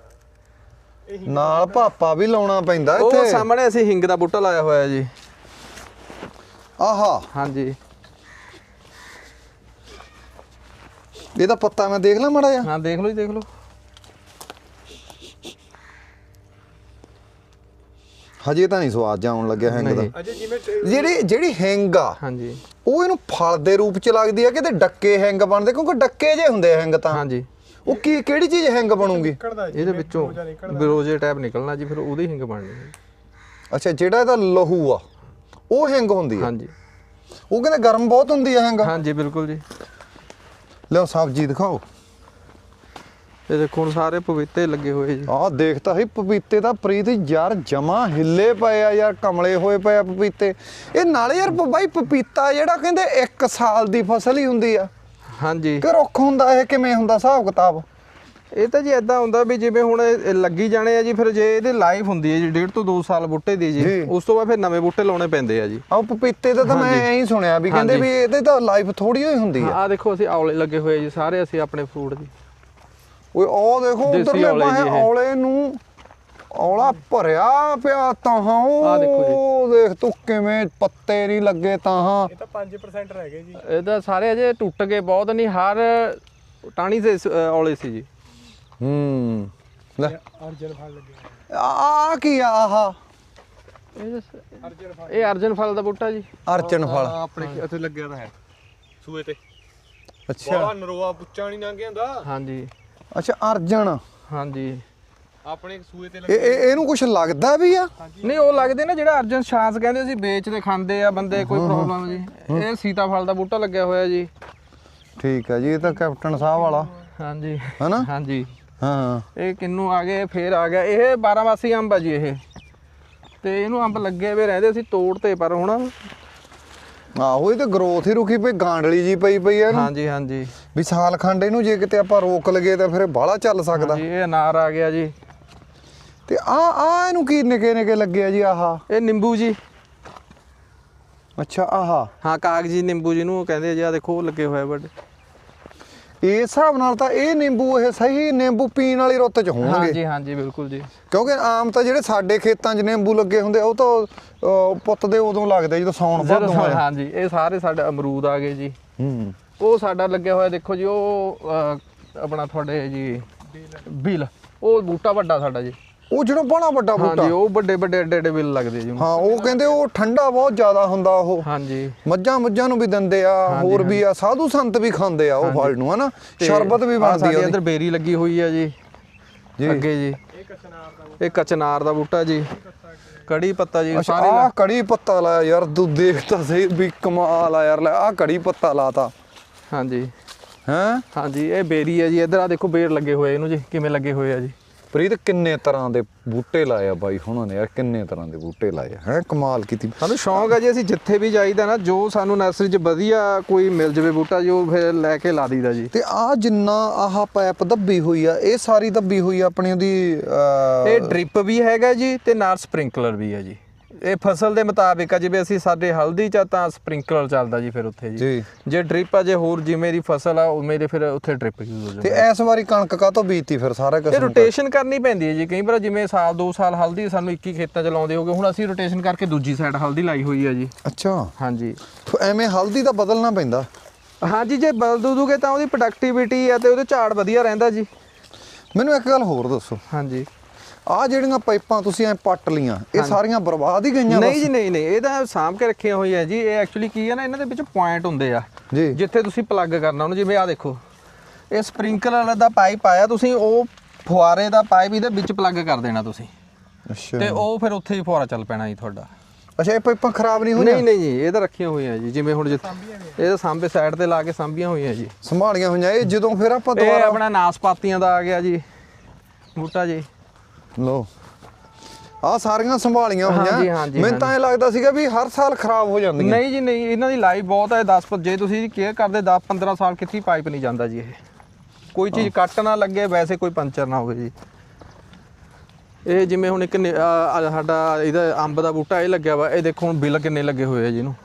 ਨਾਲ ਪਾਪਾ ਵੀ ਲਾਉਣਾ ਪੈਂਦਾ ਉਹ ਇੱਥੇ। ਸਾਹਮਣੇ ਅਸੀਂ ਹਿੰਗ ਦਾ ਬੂਟਾ ਲਾਇਆ ਹੋਇਆ ਜੀ। ਆਹਾ। ਹਾਂਜੀ। ਇਹਦਾ ਪੱਤਾ ਮੈਂ ਦੇਖ ਲਾਂ ਮੜਾ ਜਾ ਹਾਂ ਦੇਖ ਲਓ ਜੀ ਦੇਖ ਲਓ। ਹਜੇ ਤਾਂ ਨਹੀਂ ਸਵਾਦ ਜਾਉਣ ਲੱਗਿਆ ਹਿੰਗ ਦਾ। ਨਹੀਂ। ਅਜੇ ਜਿਵੇਂ ਜਿਹੜੀ ਜਿਹੜੀ ਹਿੰਗ ਆ ਹਾਂਜੀ। ਉਹ ਇਹਨੂੰ ਫਲ ਦੇ ਰੂਪ ਚ ਲੱਗਦੀ ਆ ਕਿਤੇ ਡੱਕੇ ਹਿੰਗ ਬਣਦੇ? ਕਿਉਂਕਿ ਡੱਕੇ ਜੇ ਹੁੰਦੇ ਆ ਹਿੰਗ ਤਾਂ। ਹਾਂਜੀ। ਉਹ ਕੀ ਕਿਹੜੀ ਚੀਜ਼ ਹਿੰਗ ਬਣੂਗੀ? ਇਹਦੇ ਵਿੱਚੋਂ ਬਿਰੋਜੇ ਟੈਪ ਨਿਕਲਣਾ ਜੀ ਫਿਰ ਉਹਦੀ ਹਿੰਗ ਬਣਨੀ ਅੱਛਾ ਜਿਹੜਾ ਇਹਦਾ ਲਹੂ ਆ ਉਹ ਹਿੰਗ ਹੁੰਦੀ ਆ? ਹਾਂਜੀ। ਉਹ ਕਹਿੰਦੇ ਗਰਮ ਬਹੁਤ ਹੁੰਦੀ ਆ ਹਿੰਗ। ਹਾਂਜੀ ਬਿਲਕੁਲ ਜੀ। ਲਿਓ ਸਬਜ਼ੀ ਦਿਖਾਓ। ਇਹ ਦੇਖੋ ਹੁਣ ਸਾਰੇ ਪਪੀਤੇ ਲੱਗੇ ਹੋਏ ਜੀ। ਆਹ ਦੇਖ ਤਾਂ ਸਹੀ ਪਪੀਤੇ ਦਾ ਪ੍ਰੀਤ ਯਾਰ ਜਮਾ ਹਿੱਲੇ ਪਏ ਆ ਯਾਰ ਕਮਲੇ ਹੋਏ ਪਏ ਆ ਪਪੀਤੇ। ਇਹ ਨਾਲੇ ਯਾਰ ਬਾਈ ਪਪੀਤਾ ਜਿਹੜਾ ਕਹਿੰਦੇ 1 ਸਾਲ ਦੀ ਫਸਲ ਹੀ ਹੁੰਦੀ ਆ। ਹਾਂਜੀ। ਕਿ ਰੁੱਖ ਹੁੰਦਾ ਇਹ ਕਿਵੇਂ ਹੁੰਦਾ ਹਿਸਾਬ ਕਿਤਾਬ? ਇਹ ਤਾਂ ਜੀ ਇਦਾਂ ਹੁੰਦਾ ਵੀ ਜਿਵੇਂ ਹੁਣ ਇਹ ਲੱਗੀ ਜਾਣੇ ਆ ਜੀ ਫਿਰ ਜੇ ਇਹਦੀ ਲਾਈਫ ਹੁੰਦੀ ਹੈ ਜੀ ਡੇਢ ਤੋਂ 2 ਸਾਲ ਬੂਟੇ ਦੀ ਜੀ। ਉਸ ਤੋਂ ਬਾਅਦ ਫਿਰ ਨਵੇਂ ਬੂਟੇ ਲਾਉਣੇ ਪੈਂਦੇ ਆ ਜੀ ਆਹ ਪਪੀਤੇ ਦਾ ਤਾਂ ਮੈਂ। ਐਂ ਹੀ ਸੁਣਿਆ ਵੀ ਕਹਿੰਦੇ। ਵੀ ਇਹਦੇ ਤਾਂ ਲਾਈਫ ਥੋੜੀ ਹੋਈ ਹੁੰਦੀ ਆ ਆਹ ਦੇਖੋ ਅਸੀਂ ਔਲੇ ਲੱਗੇ ਹੋਏ ਜੀ ਸਾਰੇ ਅਸੀਂ ਆਪਣੇ ਫਰੂਟ ਜੀ ਓਏ ਉਹ ਦੇਖੋ ਉਧਰਲੇ ਪਾਸੇ ਇਹ। ਔਲੇ ਨੂੰ ਔਲਾ ਭਰਿਆ ਪਿਆ ਤਾਂ ਆਹ ਦੇਖੋ ਜੀ। ਉਹ ਦੇਖ ਤੂੰ ਕਿਵੇਂ ਪੱਤੇ ਨਹੀਂ ਲੱਗੇ ਤਾਂ ਇਹ ਤਾਂ 5% ਰਹਿ ਗਏ ਜੀ ਇਹਦਾ ਸਾਰੇ ਅਜੇ ਟੁੱਟ ਗਏ ਬਹੁਤ ਨਹੀਂ ਹਰ ਟਾਣੀ ਅ, ਔਲੇ ਸੀ ਜੀ ਹੂੰ। ਲੈ। ਅਰਜਨ ਫਲ ਲੱਗੇ ਆ ਕੀ ਆ ਆਹ? ਇਹ ਦੱਸ- ਇਹ ਅਰਜਨ ਫਲ ਦਾ ਬੂਟਾ ਜੀ। ਅਰਚਨ ਫਲ। ਆਪਣੇ ਇੱਥੇ ਲੱਗਿਆ ਤਾਂ ਹੈ ਸੂਏ ਤੇ। ਅੱਛਾ। ਬਹੁਤ ਨਰੋਆ ਪੁੱਚਾ ਨਹੀਂ ਲੰਘ ਜਾਂਦਾ ਹਾਂਜੀ। ਅੱਛਾ ਅਰਜਨ। ਹਾਂਜੀ। ਆਪਣੇ ਸੂਏ ਤੇ ਇਹ ਲੱਗਿਆ ਇਹ- ਇਹਨੂੰ ਕੁਝ ਲੱਗਦਾ ਵੀ ਆ? ਨਹੀਂ ਉਹ ਲੱਗਦੇ ਨਾ ਜਿਹੜਾ ਅਰਜਨ ਸ਼ਾਂਸ ਕਹਿੰਦੇ ਸੀ ਵੇਚਦੇ ਖਾਂਦੇ ਆ ਬੰਦੇ ਕੋਈ ਪ੍ਰੋਬਲਮ ਜੀ ਇਹ ਸੀਤਾਫਲ ਦਾ ਬੂਟਾ ਲੱਗਿਆ ਹੋਇਆ ਜੀ। ਠੀਕ ਆ ਜੀ ਇਹ ਤਾਂ ਕੈਪਟਨ ਸਾਹਿਬ ਵਾਲਾ। ਹਾਂਜੀ। ਹਨਾ? ਹਾਂਜੀ। ਹਾਂ। ਇਹ ਕਿੰਨੂ ਆ ਗਏ ਫੇਰ ਆ ਗਿਆ। ਇਹ 12 ਮਾਸੀ ਅੰਬ ਆ ਜੀ ਇਹ। ਤੇ ਇਹਨੂੰ ਅੰਬ ਲੱਗੇ ਵੇ ਰਹਿੰਦੇ ਸੀ ਤੋੜਤੇ ਪਰ ਹੁਣ ਆਹੋ ਇਹ ਤਾਂ ਗਰੋਥ ਹੀ ਰੁਕੀ ਪਈ ਗਾਂਡਲੀ ਜੀ ਪਈ ਪਈ ਇਹਨੂੰ। ਹਾਂਜੀ ਹਾਂਜੀ। ਵੀ ਸਾਲ ਖੰਡ ਇਹਨੂੰ ਜੇ ਕਿਤੇ ਆਪਾਂ ਰੋਕ ਲਗੇ ਤਾਂ ਫਿਰ ਬਾਹਲਾ ਚੱਲ ਸਕਦਾ। ਜੀ ਇਹ ਅਨਾਰ ਆ ਗਿਆ ਜੀ। ਤੇ ਆ ਆ ਇਹਨੂੰ ਕੀ ਨਿੱਕੇ ਨਿੱਕੇ ਲੱਗੇ ਆ ਜੀ ਆਹਾ? ਇਹ ਨਿੰਬੂ ਜੀ। ਅੱਛਾ ਆਹਾ। ਹਾਂ ਕਾਗਜੀ ਨਿੰਬੂ ਜਿਹਨੂੰ ਕਹਿੰਦੇ ਆ ਜੀ ਆ ਦੇਖੋ ਲੱਗੇ ਹੋਏ ਬੜੇ ਇਸ ਹਿਸਾਬ ਨਾਲ ਤਾਂ ਇਹ ਨਿੰਬੂ ਇਹ ਸਹੀ ਨਿੰਬੂ ਪੀਣ ਵਾਲੀ ਰੁੱਤ ਚ ਹੋਣਗੇ। ਹਾਂਜੀ ਹਾਂਜੀ ਬਿਲਕੁਲ ਜੀ। ਕਿਉਂਕਿ ਆਮ ਤਾਂ ਜਿਹੜੇ ਸਾਡੇ ਖੇਤਾਂ 'ਚ ਨਿੰਬੂ ਲੱਗੇ ਹੁੰਦੇ ਉਹ ਤਾਂ ਪੁੱਤ ਦੇ ਉਦੋਂ ਲੱਗਦੇ ਜਦੋਂ ਸੌਣ ਭਾਦੋਂ ਆਇਆ ਹਾਂਜੀ ਇਹ ਸਾਰੇ ਸਾਡੇ ਅਮਰੂਦ ਆ ਗਏ ਜੀ। ਹੂੰ। ਉਹ ਸਾਡਾ ਲੱਗਿਆ ਹੋਇਆ ਦੇਖੋ ਜੀ ਉਹ ਆਪਣਾ ਤੁਹਾਡੇ ਜੀ ਬਿਲ। ਉਹ ਬੂਟਾ ਵੱਡਾ ਸਾਡਾ ਜੀ। ਉਹ ਜਿਹੜਾ ਬੜਾ ਵੱਡਾ ਬੂਟਾ। ਹਾਂਜੀ ਉਹ ਵੱਡੇ ਵੱਡੇ ਏਡੇ ਏਡੇ ਬਿਲ ਲੱਗਦੇ ਜੀ। ਹਾਂ ਉਹ ਕਹਿੰਦੇ ਉਹ ਠੰਡਾ ਬਹੁਤ ਜ਼ਿਆਦਾ ਹੁੰਦਾ ਉਹ। ਹਾਂਜੀ। ਮੱਝਾਂ ਮੁੱਝਾਂ ਨੂੰ ਵੀ ਦਿੰਦੇ ਆ ਹੋਰ ਵੀ ਆ ਸਾਧੂ ਸੰਤ ਵੀ ਖਾਂਦੇ ਆ ਉਹ ਫਲ ਨੂੰ ਹਨਾ? ਸ਼ਰਬਤ ਵੀ ਬਣਦੀ ਆ ਇੱਧਰ ਬੇਰੀ ਲੱਗੀ ਹੋਈ ਆ ਜੀ। ਜੀ। ਅੱਗੇ ਜੀ। ਇਹ ਕਚਨਾਰ ਦਾ ਬੂਟਾ ਜੀ। ਕੜੀ ਪੱਤਾ ਜੀ ਸਾਰੇ ਆ ਕੜੀ ਪੱਤਾ ਲਾਇਆ ਯਾਰ ਤੂੰ ਦੇਖ ਤਾਂ ਸਹੀ ਵੀ ਕਮਾਲ ਆ ਯਾਰ ਲੈ ਆ ਕੜੀ ਪੱਤਾ ਲਾਤਾ। ਹਾਂਜੀ। ਹੈਂ? ਹਾਂਜੀ ਇਹ ਬੇਰੀ ਆ ਜੀ ਇੱਧਰ ਆ ਦੇਖੋ ਬੇਰ ਲੱਗੇ ਹੋਏ ਇਹਨੂੰ ਜੀ ਕਿਵੇਂ ਲੱਗੇ ਹੋਏ ਆ ਜੀ। ਪ੍ਰੀਤ ਕਿੰਨੇ ਤਰ੍ਹਾਂ ਦੇ ਬੂਟੇ ਲਾਏ ਆ ਬਾਈ? ਹੁਣਾਂ ਨੇ ਯਾਰ ਕਿੰਨੇ ਤਰ੍ਹਾਂ ਦੇ ਬੂਟੇ ਲਾਏ ਆ? ਹੈ ਕਮਾਲ ਕੀਤੀ। ਸਾਨੂੰ ਸ਼ੌਂਕ ਆ ਜੀ ਅਸੀਂ ਜਿੱਥੇ ਵੀ ਜਾਈਦਾ ਨਾ ਜੋ ਸਾਨੂੰ ਨਰਸਰੀ 'ਚ ਵਧੀਆ ਕੋਈ ਮਿਲ ਜਵੇ ਬੂਟਾ ਜੀ ਫਿਰ ਲੈ ਕੇ ਲਾ ਦਈਦਾ ਜੀ। ਤੇ ਆ ਜਿੰਨਾ ਆਹ ਪਾਈਪ ਦੱਬੀ ਹੋਈ ਆ ਇਹ ਸਾਰੀ ਦੱਬੀ ਹੋਈ ਆ ਆਪਣੀ ਉਹਦੀ ਇਹ ਡ੍ਰਿਪ ਵੀ ਹੈਗਾ ਜੀ ਤੇ ਨਾਲ ਸਪ੍ਰਿੰਕਲਰ ਵੀ ਹੈ ਜੀ। ਇਹ ਫਸਲ ਦੇ ਮੁਤਾਬਿਕ ਆ ਜਿਵੇਂ ਅਸੀਂ ਸਾਡੇ ਹਲਦੀ ਚ ਆ ਤਾਂ ਸਪ੍ਰਿੰਕਲਰ ਚੱਲਦਾ ਜੀ ਫਿਰ ਉੱਥੇ ਜੀ। ਜੀ। ਜੇ ਡ੍ਰਿਪ ਆ ਜੇ ਹੋਰ ਜਿਵੇਂ ਦੀ ਫਸਲ ਆ ਉਵੇਂ ਦੇ ਫਿਰ ਉੱਥੇ ਡ੍ਰਿਪ ਯੂਜ਼ ਹੋ ਤੇ ਜਾਂਦਾ ਇਸ ਵਾਰੀ ਕਣਕ ਕਾ ਤੋਂ ਬੀਜਤੀ ਫਿਰ ਸਾਰਾ ਇਹ ਕਿਸਮ ਰੋਟੇਸ਼ਨ ਕਰਨੀ ਪੈਂਦੀ ਹੈ ਜੀ। ਕਈ ਵਾਰ ਜਿਵੇਂ ਸਾਲ 2 ਸਾਲ ਹਲਦੀ ਸਾਨੂੰ ਇੱਕ ਹੀ ਖੇਤਾਂ ਚ ਲਾਉਂਦੇ ਹੋਗੇ ਹੁਣ ਅਸੀਂ ਰੋਟੇਸ਼ਨ ਕਰਕੇ ਦੂਜੀ ਸਾਈਡ ਹਲਦੀ ਲਾਈ ਹੋਈ ਹੈ ਜੀ। ਅੱਛਾ। ਹਾਂਜੀ। ਤੋ ਐਵੇਂ ਹਲਦੀ ਦਾ ਬਦਲਣਾ ਪੈਂਦਾ? ਹਾਂਜੀ ਜੇ ਬਲ ਦੂਦੂਗੇ ਤਾਂ ਉਹਦੀ ਪ੍ਰੋਡਕਟਿਵਿਟੀ ਆ ਤੇ ਉਹਦੇ ਝਾੜ ਵਧੀਆ ਰਹਿੰਦਾ ਜੀ। ਮੈਨੂੰ ਇੱਕ ਗੱਲ ਹੋਰ ਦੱਸੋ। ਹਾਂਜੀ। ਆ ਜਿਹੜੀਆਂ ਪਾਈਪਾਂ ਤੁਸੀਂ ਐ ਪੱਟ ਲੀਆਂ ਇਹ ਸਾਰੀਆਂ ਬਰਬਾਦ ਹੀ ਗਈਆਂ ਨਹੀਂ ਜੀ ਨਹੀਂ ਨਹੀਂ ਇਹ ਤਾਂ ਸਾਂਭ ਕੇ ਰੱਖੀਆਂ ਹੋਈਆਂ ਜੀ। ਇਹ ਐਕਚੁਅਲੀ ਕੀ ਹੈ ਨਾ ਇਹਨਾਂ ਦੇ ਵਿੱਚ ਪੁਆਇੰਟ ਹੁੰਦੇ ਆ। ਜੀ। ਜਿੱਥੇ ਤੁਸੀਂ ਪਲੱਗ ਕਰਨਾ ਉਹਨੂੰ ਜਿਵੇਂ ਆ ਦੇਖੋ। ਇਹ ਸਪ੍ਰਿੰਕਲਰ ਦਾ ਪਾਈਪ ਆਇਆ ਤੁਸੀਂ ਉਹ ਫੁਆਰੇ ਦਾ ਪਾਈਪ ਇਹਦੇ ਵਿੱਚ ਪਲੱਗ ਕਰ ਦੇਣਾ ਤੁਸੀਂ। ਅੱਛਾ। ਤੇ ਉਹ ਫਿਰ ਉੱਥੇ ਹੀ ਫੁਆਰਾ ਚੱਲ ਪੈਣਾ ਜੀ ਤੁਹਾਡਾ। ਅੱਛਾ ਇਹ ਪਾਈਪਾਂ ਖਰਾਬ ਨਹੀਂ ਹੋਈਆਂ? ਨਹੀਂ ਨਹੀਂ ਜੀ ਇਹ ਤਾਂ ਰੱਖੀਆਂ ਹੋਈਆਂ ਜੀ ਜਿਵੇਂ ਹੁਣ ਜਿੱਥੇ ਇਹ ਤਾਂ ਸਾਂਭੇ ਸਾਈਡ ਤੇ ਲਾ ਕੇ ਸਾਂਭੀਆਂ ਹੋਈਆਂ ਜੀ। ਸੰਭਾਲੀਆਂ ਹੋਈਆਂ ਇਹ ਜਦੋਂ ਫਿਰ ਆਪਾਂ ਦੁਬਾਰਾ ਆਪਣਾ ਨਾਸਪਾਤੀਆਂ ਦਾ ਆ ਗਿਆ ਜੀ। ਬੂਟਾ ਜੀ। ਲੋ। ਆ ਸਾਰੀਆਂ ਸੰਭਾਲੀਆਂ ਹੋਈਆਂ। ਮੈਨੂੰ ਤਾਂ ਇਹ ਲੱਗਦਾ ਸੀਗਾ ਵੀ ਹਰ ਸਾਲ ਖਰਾਬ ਹੋ ਜਾਂਦੀਆਂ। ਨਹੀਂ ਜੀ ਨਹੀਂ ਇਹਨਾਂ ਦੀ ਲਾਈਫ ਬਹੁਤ ਹੈ 10 ਪ- ਜੇ ਤੁਸੀਂ ਕੇਅਰ ਕਰਦੇ 10 15 ਸਾਲ ਕਿੱਥੇ ਪਾਈਪ ਨਹੀਂ ਜਾਂਦਾ ਜੀ ਇਹ। ਕੋਈ ਚੀਜ਼ ਕੱਟ ਨਾ ਲੱਗੇ ਵੈਸੇ ਕੋਈ ਪੰਚਰ ਨਾ ਹੋਵੇ ਜੀ। ਇਹ ਜਿਵੇਂ ਹੁਣ ਇੱਕ ਸਾਡਾ ਇਹਦਾ ਅੰਬ ਦਾ ਬੂਟਾ ਇਹ ਲੱਗਿਆ ਵਾ ਇਹ ਦੇਖੋ ਹੁਣ ਬਿੱਲ ਕਿੰਨੇ ਲੱਗੇ ਹੋਏ ਆ ਜੀ ਇਹਨੂੰ।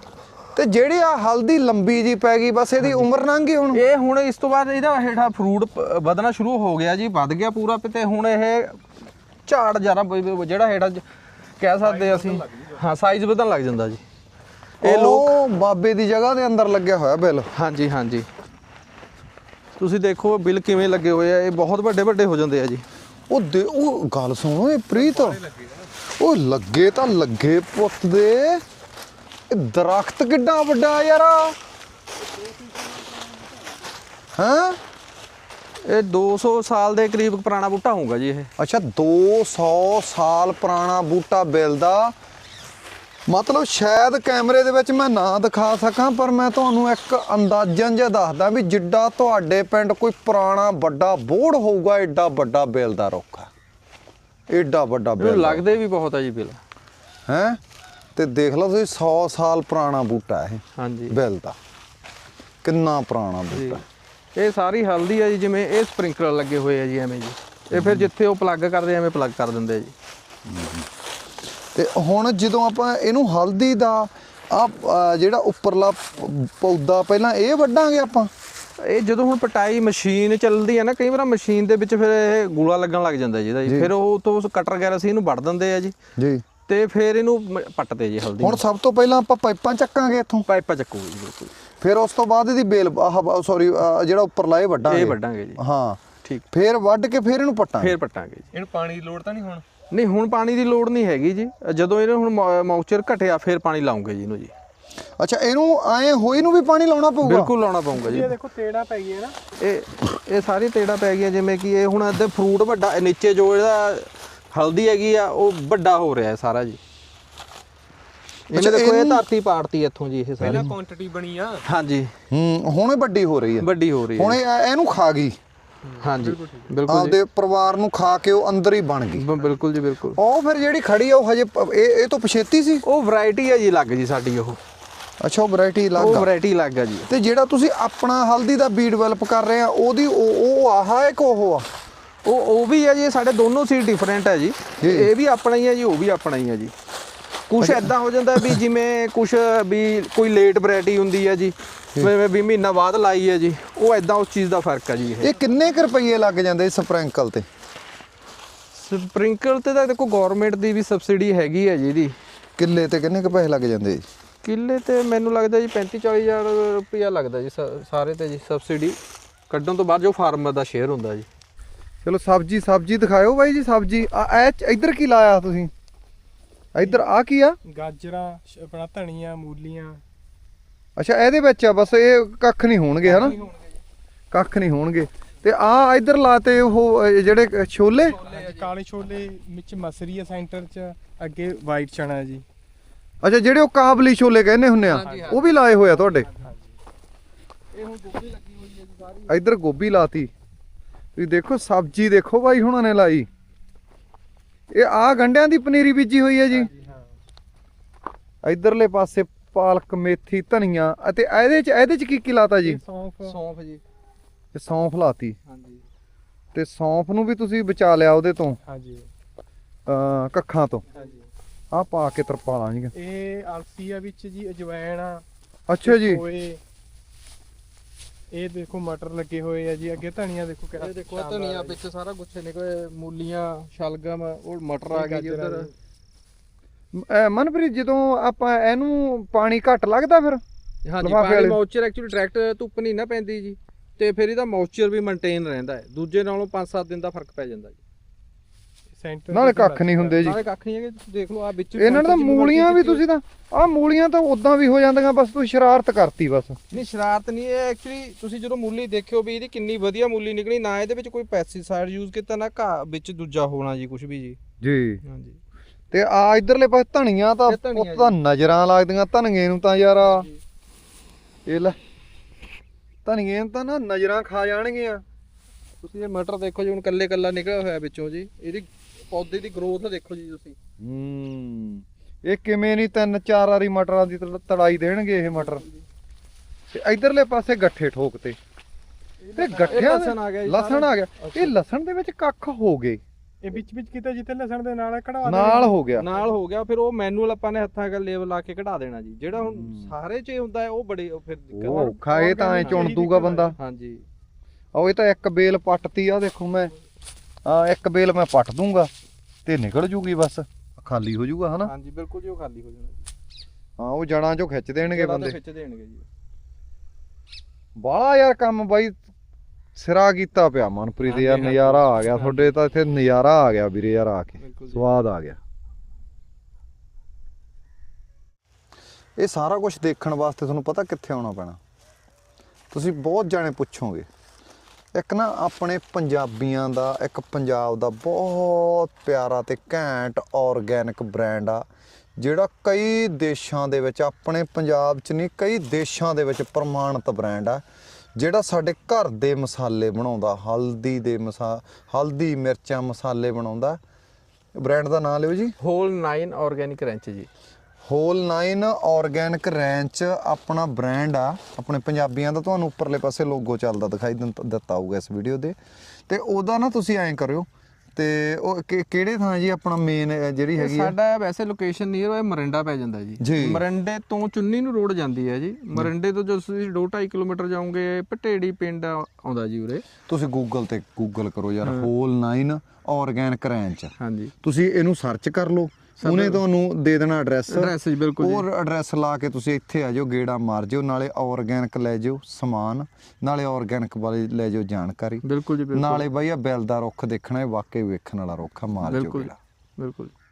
ਤੇ ਜਿਹੜੀ ਆ ਹਲਦੀ ਲੰਬੀ ਜੀ ਪੈ ਗਈ ਬਸ ਇਹਦੀ ਉਮਰ ਲੰਘ ਗਈ ਹੁਣ? ਇਹ ਹੁਣ ਇਸ ਤੋਂ ਬਾਅਦ ਇਹਦਾ ਹੇਠਾਂ ਫਰੂਟ ਵਧਣਾ ਸ਼ੁਰੂ ਹੋ ਗਿਆ ਜੀ ਵੱਧ ਗਿਆ ਪੂਰਾ ਤੇ ਹੁਣ ਇਹ ਝਾੜ ਜਰਾ ਜਿਹੜਾ ਹੇਠਾਂ ਜ- ਕਹਿ ਸਕਦੇ ਅਸੀਂ। ਹਾਂ ਸਾਈਜ਼ ਵਧਣ ਲੱਗ ਜਾਂਦਾ ਜੀ। ਇਹ ਲੋਕ ਬਾਬੇ ਦੀ ਜਗ੍ਹਾ ਦੇ ਅੰਦਰ ਲੱਗਿਆ ਹੋਇਆ ਬਿੱਲ। ਹਾਂਜੀ ਹਾਂਜੀ। ਤੁਸੀਂ ਦੇਖੋ ਬਿੱਲ ਕਿਵੇਂ ਲੱਗੇ ਹੋਏ ਆ ਇਹ ਬਹੁਤ ਵੱਡੇ ਵੱਡੇ ਹੋ ਜਾਂਦੇ ਆ ਜੀ। ਉਹ ਦੇ ਉਹ ਗੱਲ ਸੁਣੋ ਇਹ ਪ੍ਰੀਤ। ਉਹ ਲੱਗੇ ਤਾਂ ਲੱਗੇ ਪੁੱਤ ਦੇ। ਇਹ ਦਰਖਤ ਕਿੱਡਾ ਵੱਡਾ ਯਾਰ। ਹਾਂ? ਇਹ 200 ਸਾਲ ਦੇ ਕਰੀਬ ਪੁਰਾਣਾ ਬੂਟਾ ਹੋਊਗਾ ਜੀ ਇਹ। ਅੱਛਾ 200 ਸਾਲ ਪੁਰਾਣਾ ਬੂਟਾ ਬਿੱਲ ਦਾ ਮਤਲਬ ਸ਼ਾਇਦ ਕੈਮਰੇ ਦੇ ਵਿੱਚ ਮੈਂ ਨਾ ਦਿਖਾ ਸਕਾਂ ਪਰ ਮੈਂ ਤੁਹਾਨੂੰ ਇੱਕ ਅੰਦਾਜ਼ਨ ਜਿਹਾ ਦੱਸਦਾ ਵੀ ਜਿੱਡਾ ਤੁਹਾਡੇ ਪਿੰਡ ਕੋਈ ਪੁਰਾਣਾ ਵੱਡਾ ਬੋੜ ਹੋਊਗਾ ਐਡਾ ਵੱਡਾ ਬਿੱਲ ਦਾ ਰੁੱਖ ਆ। ਐਡਾ ਵੱਡਾ ਬਿੱਲ ਲੱਗਦੇ ਵੀ ਬਹੁਤ ਆ ਜੀ ਬਿੱਲ। ਹੈ? ਤੇ ਦੇਖ ਲਓ ਤੁਸੀਂ 100 ਸਾਲ ਪੁਰਾਣਾ ਬੂਟਾ ਇਹ। ਹਾਂਜੀ। ਬਿੱਲ ਦਾ ਕਿੰਨਾ ਪੁਰਾਣਾ ਬੂਟਾ। ਇਹ ਸਾਰੀ ਹਲਦੀ ਆ ਜੀ ਜਿਵੇਂ ਇਹ ਸਪ੍ਰਿੰਕਲਰ ਲੱਗੇ ਹੋਏ ਆ ਜੀ ਐਵੇਂ ਜੀ। ਇਹ ਫਿਰ ਜਿੱਥੇ ਉਹ ਪਲੱਗ ਕਰਦੇ ਐਵੇਂ ਪਲੱਗ ਕਰ ਦਿੰਦੇ ਆ ਜੀ। ਤੇ ਹੁਣ ਜਦੋਂ ਆਪਾਂ ਇਹਨੂੰ ਹਲਦੀ ਦਾ ਆ ਜਿਹੜਾ ਉੱਪਰਲਾ ਪੌਦਾ ਪਹਿਲਾਂ ਇਹ ਵੱਢਾਂਗੇ ਆਪਾਂ? ਇਹ ਜਦੋਂ ਹੁਣ ਪਟਾਈ ਮਸ਼ੀਨ ਚੱਲਦੀ ਹੈ ਨਾ ਕਈ ਵਾਰ ਮਸ਼ੀਨ ਦੇ ਵਿੱਚ ਫਿਰ ਇਹ ਗੂਲਾ ਲੱਗਣ ਲੱਗ ਜਾਂਦਾ ਜੀ ਇਹਦਾ ਜੀ। ਫਿਰ ਉਹ ਤੋਂ ਕਟਰ ਗੈਰ ਅਸੀਂ ਇਹਨੂੰ ਵੱਢ ਦਿੰਦੇ ਆ ਜੀ। ਜੀ। ਤੇ ਫਿਰ ਇਹਨੂੰ ਪੱਟਦੇ ਜੀ ਹਲਦੀ ਹੁਣ ਸਭ ਤੋਂ ਪਹਿਲਾਂ ਆਪਾਂ ਪਾਈਪਾਂ ਚੱਕਾਂਗੇ ਇੱਥੋਂ? ਪਾਈਪਾਂ ਚੱਕੂਗੀ ਜੀ ਬਿਲਕੁਲ। ਫਿਰ ਉਸ ਤੋਂ ਬਾਅਦ ਇਹਦੀ ਬੇਲ ਸੌਰੀ ਜਿਹੜਾ ਉੱਪਰਲਾ ਇਹ ਵੱਢਾਂਗੇ। ਇਹ ਵੱਢਾਂਗੇ ਜੀ। ਹਾਂ। ਠੀਕ। ਫਿਰ ਵੱਢ ਕੇ ਫਿਰ ਇਹਨੂੰ ਪੱਟਾਂਗੇ। ਫਿਰ ਪੱਟਾਂਗੇ ਜੀ। ਇਹਨੂੰ ਪਾਣੀ ਦੀ ਲੋੜ ਤਾਂ ਨਹੀਂ ਹੁਣ? ਨਹੀਂ ਹੁਣ ਪਾਣੀ ਦੀ ਲੋੜ ਨਹੀਂ ਹੈਗੀ ਜੀ। ਜਦੋਂ ਇਹਨੂੰ ਹੁਣ ਮੌਚਰ ਘਟਿਆ ਫਿਰ ਪਾਣੀ ਲਾਉਂਗੇ ਜੀ ਇਹਨੂੰ ਜੀ। ਅੱਛਾ ਇਹਨੂੰ ਐ ਹੋਈ ਨੂੰ ਵੀ ਪਾਣੀ ਲਾਉਣਾ ਪਊਗਾ? ਬਿਲਕੁਲ ਲਾਉਣਾ ਪਊਗਾ ਜੀ। ਇਹ ਦੇਖੋ ਤੇੜਾ ਪੈ ਗਿਆ ਨਾ। ਇਹ ਇਹ ਸਾਰੀ ਤੇੜਾ ਪੈ ਗਿਆ ਜਿਵੇਂ ਕਿ ਇਹ ਹੁਣ ਅੱਧੇ ਫਰੂਟ ਵੱਡਾ ਇਹ ਨੀਚੇ ਜੋ ਇਹਦਾ ਹਲਦੀ ਹੈਗੀ ਆ ਉਹ ਵੱਡਾ ਹੋ ਰਿਹਾ ਹੈ ਸਾਰਾ ਜੀ। ਅੱਛਾ, ਦੇਖੋ ਇਹ ਧਰਤੀ ਪਾੜਤੀ ਇੱਥੋਂ ਜੀ ਇਹ ਸਾਰੀ। ਪਹਿਲਾਂ ਕੁਆਂਟੀਟੀ ਬਣੀ ਆ। ਹਾਂਜੀ। ਹੂੰ ਹੁਣ ਇਹ ਵੱਡੀ ਹੋ ਰਹੀ ਹੈ। ਵੱਡੀ ਹੋ ਰਹੀ ਹੁਣ ਹੈ ਇਹ ਇਹਨੂੰ ਖਾ ਗਈ। ਹਾਂਜੀ ਬਿਲਕੁਲ ਆਪਦੇ ਪਰਿਵਾਰ ਨੂੰ ਖਾ ਕੇ ਉਹ ਅੰਦਰ ਹੀ ਬਣ ਗਈ। ਬਿਲਕੁਲ ਜੀ ਬਿਲਕੁਲ। ਉਹ ਫਿਰ ਜਿਹੜੀ ਖੜੀ ਆ ਉਹ ਹਜੇ ਇਹ ਇਹ ਤੋਂ ਪਛੇਤੀ ਸੀ? ਉਹ ਵੈਰਾਈਟੀ ਹੈ ਜੀ ਲੱਗ ਜੀ ਸਾਡੀ ਉਹ। ਅੱਛਾ ਉਹ ਵੈਰਾਈਟੀ ਉਹ ਅਲੱਗ ਆ। ਵੈਰਾਈਟੀ ਲੱਗ ਆ ਜੀ। ਤੇ ਜਿਹੜਾ ਤੁਸੀਂ ਆਪਣਾ ਹਲਦੀ ਦਾ ਬੀ ਡਿਵੈਲਪ ਕਰ ਰਹੇ ਆ ਉਹਦੀ ਉਹ ਉਹ ਆਹ ਹੈ ਕਿ ਉਹ ਆ? ਉਹ ਉਹ ਵੀ ਹੈ ਜੀ ਸਾਡੇ ਦੋਨੋਂ ਸੀ ਡਿਫਰੈਂਟ ਹੈ ਜੀ। ਜੀ। ਇਹ ਵੀ ਆਪਣਾ ਹੀ ਹੈ ਜੀ ਉਹ ਵੀ ਆਪਣਾ ਹੀ ਹੈ ਜੀ। ਕੁਛ ਐਦਾਂ ਹੋ ਜਾਂਦਾ ਵੀ ਜਿਵੇਂ ਕੁਛ ਵੀ ਕੋਈ ਲੇਟ ਵੈਰਾਈਟੀ ਹੁੰਦੀ ਹੈ ਜੀ ਜਿਵੇਂ ਵੀ ਮਹੀਨਾ ਬਾਅਦ ਲਾਈ ਹੈ ਜੀ ਉਹ ਐਦਾਂ ਉਸ ਚੀਜ਼ ਦਾ ਫ਼ਰਕ ਹੈ ਜੀ ਇਹ। ਇਹ ਕਿੰਨੇ ਕੁ ਰੁਪਏ ਲੱਗ ਜਾਂਦੇ ਸਪ੍ਰਿੰਕਲ ਤੇ? ਸਪ੍ਰਿੰਕਲ ਤੇ ਤਾਂ ਦੇਖੋ ਗਵਰਨਮੈਂਟ ਦੀ ਵੀ ਸਬਸਿਡੀ ਹੈਗੀ ਹੈ ਜੀ ਇਹਦੀ। ਕਿੱਲੇ ਤੇ ਕਿੰਨੇ ਕੁ ਪੈਸੇ ਲੱਗ ਜਾਂਦੇ? ਜੀ ਕਿੱਲੇ ਤੇ ਮੈਨੂੰ ਲੱਗਦਾ ਜੀ 35 40 ਹਜ਼ਾਰ ਰੁਪਇਆ ਲੱਗਦਾ ਜੀ ਸ- ਸਾਰੇ ਤੇ ਜੀ ਸਬਸਿਡੀ ਕੱਢਣ ਤੋਂ ਬਾਅਦ ਜੋ ਫਾਰਮਰ ਦਾ ਸ਼ੇਅਰ ਹੁੰਦਾ ਜੀ। ਚਲੋ ਸਬਜੀ ਸਬਜੀ ਦਿਖਾਇਓ ਬਾਈ ਜੀ ਸਬਜੀ। ਆ ਇਹ ਇੱਧਰ ਕੀ ਲਾਇਆ ਤੁਸੀਂ? ਇੱਧਰ ਆ ਕੀ ਆ? ਗਾਜਰਾਂ ਸ਼- ਆਪਣਾ ਧਨੀਆ ਮੂਲੀਆਂ। ਅੱਛਾ ਇਹਦੇ ਵਿੱਚ ਆ ਬਸ ਇਹ ਕੱਖ ਨਹੀਂ ਹੋਣਗੇ ਹਨਾ? ਕੱਖ ਨਹੀਂ ਹੋਣਗੇ। ਤੇ ਆ ਇੱਧਰ ਲਾਤੇ ਉਹ ਅਹ, ਜਿਹੜੇ ਛੋਲੇ? ਕਾਲੇ ਛੋਲੇ ਵਿੱਚ ਮਸਰੀ ਆ ਸੈਂਟਰ 'ਚ ਅੱਗੇ ਵਾਈਟ ਚਣਾ ਜੀ। ਅੱਛਾ ਜਿਹੜੇ ਉਹ ਕਾਬਲੀ ਛੋਲੇ ਕਹਿੰਦੇ ਹੁੰਨੇ ਆ ਉਹ ਵੀ ਲਾਏ ਹੋਏ ਆ ਤੁਹਾਡੇ? ਇਹ ਹੁਣ ਗੋਭੀ ਲੱਗੀ ਹੋਈ ਹੈ ਜੀ ਸਾਰੀ। ਇੱਧਰ ਗੋਭੀ ਲਾਤੀ। ਤੁਸੀਂ ਦੇਖੋ ਸਬਜੀ ਦੇਖੋ ਬਾਈ ਹੁਣਾਂ ਨੇ ਲਾਈ। ਇਹ ਆ ਗੰਡਿਆਂ ਦੀ ਪਨੀਰੀ ਬੀਜੀ ਹੋਈ ਹੈ ਜੀ। ਹਾਂ। ਇਧਰਲੇ ਪਾਸੇ ਪਾਲਕ ਮੇਥੀ ਧਨੀਆ ਅਤੇ ਇਹਦੇ ਚ ਇਹਦੇ ਚ ਕੀ ਕੀ ਲਾਤਾ ਜੀ? ਸੌਂਫ। ਸੌਂਫ ਜੀ। ਇਹ ਸੌਂਫ ਲਾਤੀ। ਹਾਂਜੀ। ਤੇ ਸੌਂਫ ਨੂੰ ਵੀ ਤੁਸੀਂ ਬਚਾ ਲਿਆ ਉਹਦੇ ਤੋਂ? ਹਾਂਜੀ। ਅਹ ਕੱਖਾਂ ਤੋਂ। ਹਾਂਜੀ। ਆ ਪਾ ਕੇ ਤਰਪਾਲਾਂ ਜੀ। ਇਹ ਅਲਸੀ ਆ ਵਿੱਚ ਜੀ ਅਜਵਾਇਣ ਆ ਅੱਛਾ ਜੀ। ਹੋਏ ਇਹ ਦੇਖੋ ਮਟਰ ਲੱਗੇ ਹੋਏ ਆ ਜੀ ਅੱਗੇ ਧਨੀਆ ਦੇਖੋ ਕਿਹੜਾ ਇਹ ਦੇਖੋ ਸ਼ਾਨਦਾਰ ਧਨੀਆ ਆ ਜੀ। ਵਿੱਚ ਸਾਰਾ ਕੁਝ ਨਿਕਲੇ ਮੂਲੀਆਂ ਸ਼ਲਗਮ ਉਹ ਮਟਰ ਆ ਗਏ ਜੀ ਗਾਜਰ ਉਧਰ। ਅਹ ਮਨਪ੍ਰੀਤ ਜਦੋਂ ਆਪਾਂ ਇਹਨੂੰ ਪਾਣੀ ਘੱਟ ਲੱਗਦਾ ਫਿਰ ਹਾਂਜੀ ਲਿਫਾਫੇ ਪਾਣੀ ਵਾਲੇ। ਮੌਇਸਚਰ ਐਕਚੁਅਲੀ ਡਾਇਰੈਕਟ ਧੁੱਪ ਨਹੀਂ ਨਾ ਪੈਂਦੀ ਜੀ ਤੇ ਫਿਰ ਇਹਦਾ ਮੌਇਸਚਰ ਵੀ ਮੇਨਟੇਨ ਰਹਿੰਦਾ ਹੈ ਦੂਜੇ ਨਾਲੋਂ 5-7 ਦਿਨ ਦਾ ਫ਼ਰਕ ਪੈ ਜਾਂਦਾ ਜੀ ਸੈਂਟਰ ਨਾਲੇ ਕੱਖ ਨਹੀਂ ਹੁੰਦੇ ਜੀ। ਨਾਲੇ ਕੱਖ ਨਹੀਂ ਹੈਗੇ ਤੁਸੀਂ ਦੇਖ ਲਓ ਆ ਵਿੱਚ ਇਹਨਾਂ ਵੀ ਮੂਲੀਆਂ ਵੀ ਤੁਸੀਂ ਤਾਂ ਆ ਮੂਲੀਆਂ ਤਾਂ ਉਦਾਂ ਵੀ ਹੋ ਜਾਂਦੀਆਂ ਬਸ ਤੂੰ ਸ਼ਰਾਰਤ ਕਰਤੀ ਬਸ। ਨਹੀਂ ਸ਼ਰਾਰਤ ਨਹੀਂ ਇਹ ਐਕਚੁਅਲੀ ਤੁਸੀਂ ਜਦੋਂ ਮੂਲੀ ਦੇਖਿਓ ਵੀ ਇਹਦੀ ਕਿੰਨੀ ਵਧੀਆ ਮੂਲੀ ਨਿਕਲੀ ਨਾ ਇਹਦੇ ਵਿੱਚ ਕੋਈ ਪੈਸਟੀਸਾਈਡ ਯੂਜ਼ ਕੀਤਾ ਨਾ ਘਾਹ ਵਿੱਚ ਦੂਜਾ ਹੋਣਾ ਜੀ ਕੁਝ ਵੀ ਜੀ। ਜੀ। ਹਾਂਜੀ। ਤੇ ਆ ਇਧਰਲੇ ਪਾਸੇ ਧਨੀਆ ਤਾਂ ਪੁੱਤ ਤਾਂ ਨਜ਼ਰਾਂ ਲੱਗਦੀਆਂ ਧਨੀਏ ਨੂੰ ਤਾਂ ਯਾਰ ਇਹ ਲੈ ਧਨੀਏ ਨੂੰ ਤਾਂ ਨਾ ਨਜ਼ਰਾਂ ਖਾ ਜਾਣਗੀਆਂ। ਤੁਸੀਂ ਇਹ ਮਟਰ ਦੇਖੋ ਜੀ ਹੁਣ ਕੱਲੇ ਕੱਲਾ ਨਿਕਲਿਆ ਹੋਇਆ ਵਿੱਚੋਂ ਜੀ। ਇਹਦੀ ਪੌਦੇ ਦੀ ਗਰੋਥ ਦੇਖੋ ਜੀ ਤੁਸੀਂ। ਹੂੰ। ਇਹ ਕਿਵੇਂ ਨਹੀਂ ਤਿੰਨ ਚਾਰ ਵਾਰੀ ਮਟਰਾਂ ਦੀ ਤੜ- ਤੜਾਈ ਦੇਣਗੇ ਇਹ ਮਟਰ? ਤੇ ਇਧਰਲੇ ਪਾਸੇ ਗੱਠੇ ਠੋਕਤੇ ਤੇ। ਗੱਠਿਆਂ ਲਸਣ ਆ ਗਿਆ ਜੀ ਲਸਣ ਆ ਗਿਆ। ਇਹ ਲਸਣ ਦੇ ਵਿੱਚ ਕੱਖ ਹੋ ਗਏ। ਇਹ ਵਿੱਚ ਵਿੱਚ ਕਿਤੇ ਜਿੱਥੇ ਲਸਣ ਦੇ ਨਾਲ ਕਢਵਾ ਨਾਲ ਹੋ ਗਿਆ। ਨਾਲ ਹੋ ਗਿਆ ਫਿਰ ਉਹ ਮੈਨੂਅਲ ਆਪਾਂ ਨੇ ਹੱਥਾਂ ਨਾਲ ਲੇਵਲ ਲਾ ਕੇ ਕਢਾ ਦੇਣਾ ਜੀ। ਜਿਹੜਾ ਹੁਣ ਸਾਰੇ 'ਚ ਹੁੰਦਾ ਹੈ ਉਹ ਬੜੀ ਉਹ ਫਿਰ ਦਿੱਕਤ ਉਹ। ਔਖਾ ਇਹ ਤਾਂ ਐ ਚੁਣ ਦੂਗਾ ਬੰਦਾ। ਹਾਂਜੀ। ਉਹ ਇਹ ਤਾਂ ਇੱਕ ਬੇਲ ਪੱਟਤੀ ਆ ਦੇਖੋ ਮੈਂ। ਆ ਇੱਕ ਬੇਲ ਮੈਂ ਪੱਟ ਦੂੰਗਾ ਤੇ ਨਿਕਲ ਜੂਗੀ ਬਸ। ਖਾਲੀ ਹੋ ਜੂਗਾ ਹਨਾ? ਹਾਂਜੀ ਬਿਲਕੁਲ ਜੀ ਉਹ ਖਾਲੀ ਹੋ ਜਾਣਾ ਜੀ। ਹਾਂ ਉਹ ਜੜਾਂ ਚੋਂ ਖਿੱਚ ਦੇਣਗੇ ਬੰਦੇ। ਖਿੱਚ ਦੇਣਗੇ ਜੀ। ਬਾਹਲਾ ਯਾਰ ਕੰਮ ਬਾਈ ਸਿਰਾ ਕੀਤਾ ਪਿਆ ਮਨਪ੍ਰੀਤ ਯਾਰ। ਨਜ਼ਾਰਾ ਆ ਗਿਆ ਤੁਹਾਡੇ ਤਾਂ ਇੱਥੇ ਨਜ਼ਾਰਾ ਆ ਗਿਆ ਵੀਰੇ ਯਾਰ ਆ ਕੇ। ਸਵਾਦ ਆ ਗਿਆ। ਇਹ ਸਾਰਾ ਕੁਝ ਦੇਖਣ ਵਾਸਤੇ ਤੁਹਾਨੂੰ ਪਤਾ ਕਿੱਥੇ ਆਉਣਾ ਪੈਣਾ। ਤੁਸੀਂ ਬਹੁਤ ਜਾਣੇ ਪੁੱਛੋਗੇ। ਇੱਕ ਨਾ ਆਪਣੇ ਪੰਜਾਬੀਆਂ ਦਾ, ਇੱਕ ਪੰਜਾਬ ਦਾ ਬਹੁਤ ਪਿਆਰਾ ਤੇ ਘੈਂਟ ਆਰਗੈਨਿਕ ਬ੍ਰਾਂਡ ਆ, ਜਿਹੜਾ ਕਈ ਦੇਸ਼ਾਂ ਦੇ ਵਿੱਚ, ਆਪਣੇ ਪੰਜਾਬ 'ਚ ਨਹੀਂ, ਕਈ ਦੇਸ਼ਾਂ ਦੇ ਵਿੱਚ ਪ੍ਰਮਾਣਿਤ ਬ੍ਰਾਂਡ ਆ, ਜਿਹੜਾ ਸਾਡੇ ਘਰ ਦੇ ਮਸਾਲੇ ਬਣਾਉਂਦਾ, ਹਲਦੀ ਦੇ ਮਸਾ, ਹਲਦੀ, ਮਿਰਚਾਂ, ਮਸਾਲੇ ਬਣਾਉਂਦਾ। ਬ੍ਰਾਂਡ ਦਾ ਨਾਮ ਲਿਓ ਜੀ। ਹੋਲ 9 ਆਰਗੈਨਿਕ ਰੈਂਚ ਜੀ। ਹੋਲ 9 ਆਰਗੈਨਿਕ ਰੈਂਚ ਆਪਣਾ ਬ੍ਰਾਂਡ ਆ। ਆਪਣੇ ਪੰਜਾਬੀਆਂ ਦਾ ਤੁਹਾਨੂੰ ਉੱਪਰਲੇ ਪਾਸੇ ਲੋਗੋ ਚੱਲਦਾ ਦਿਖਾਈ ਦਿੰਤ- ਹੋਊਗਾ ਇਸ ਵੀਡੀਓ ਦੇ। ਤੇ ਉਹਦਾ ਨਾ ਤੁਸੀਂ ਐਂ ਕਰਿਓ ਤੇ ਉਹ ਕਿਹੜੇ ਥਾਂ ਜੀ ਆਪਣਾ ਮੇਨ ਜਿਹੜੀ ਹੈਗੀ ਸਾਡਾ ਵੈਸੇ ਲੋਕੇਸ਼ਨ ਨੀਅਰ ਹੈ ਮਰਿੰਡਾ ਪੈ ਜਾਂਦਾ ਜੀ। ਜੀ। ਮਰਿੰਡੇ ਤੋਂ ਚੁੰਨੀ ਨੂੰ ਰੋਡ ਜਾਂਦੀ ਹੈ ਜੀ। ਮਰਿੰਡੇ ਤੋਂ ਜਦੋਂ ਤੁਸੀਂ 2.5 ਕਿਲੋਮੀਟਰ ਜਾਓਗੇ ਪਟੇੜੀ ਪਿੰਡ ਆਉਂਦਾ ਜੀ ਉਰੇ। ਤੁਸੀਂ ਗੂਗਲ ਤੇ ਗੂਗਲ ਕਰੋ ਯਾਰ ਹੋਲ 9 ਆਰਗੈਨਿਕ ਰੈਂਚ ਹਾਂਜੀ। ਤੁਸੀਂ ਇਹਨੂੰ ਸਰਚ ਕਰ ਲਓ। ਉਹਨੇ ਤੁਹਾਨੂੰ ਦੇ ਦੇਣਾ ਐਡਰੈਸ ਐਡਰੈਸ ਜੀ ਬਿਲਕੁਲ ਜੀ। ਹੋਰ ਐਡਰੈਸ ਲਾ ਕੇ ਤੁਸੀਂ ਇੱਥੇ ਆ ਜਾਓ ਗੇੜਾ ਮਾਰ ਜਿਓ ਨਾਲੇ ਆਰਗੈਨਿਕ ਲੈ ਜਿਓ ਸਮਾਨ ਨਾਲੇ ਆਰਗੈਨਿਕ ਵਾਲੀ ਲੈ ਜਿਓ ਜਾਣਕਾਰੀ। ਬਿਲਕੁਲ ਜੀ ਬਿਲਕੁਲ। ਨਾਲੇ ਬਾਈ ਆ ਬੈਲ ਦਾ ਰੁੱਖ ਦੇਖਣਾ ਇਹ ਵਾਕਈ ਵੇਖਣ ਵਾਲਾ ਰੁੱਖ ਆ ਮਾਰ ਜਿਓ ਬਿਲਕੁਲ ਬਿਲਕੁਲ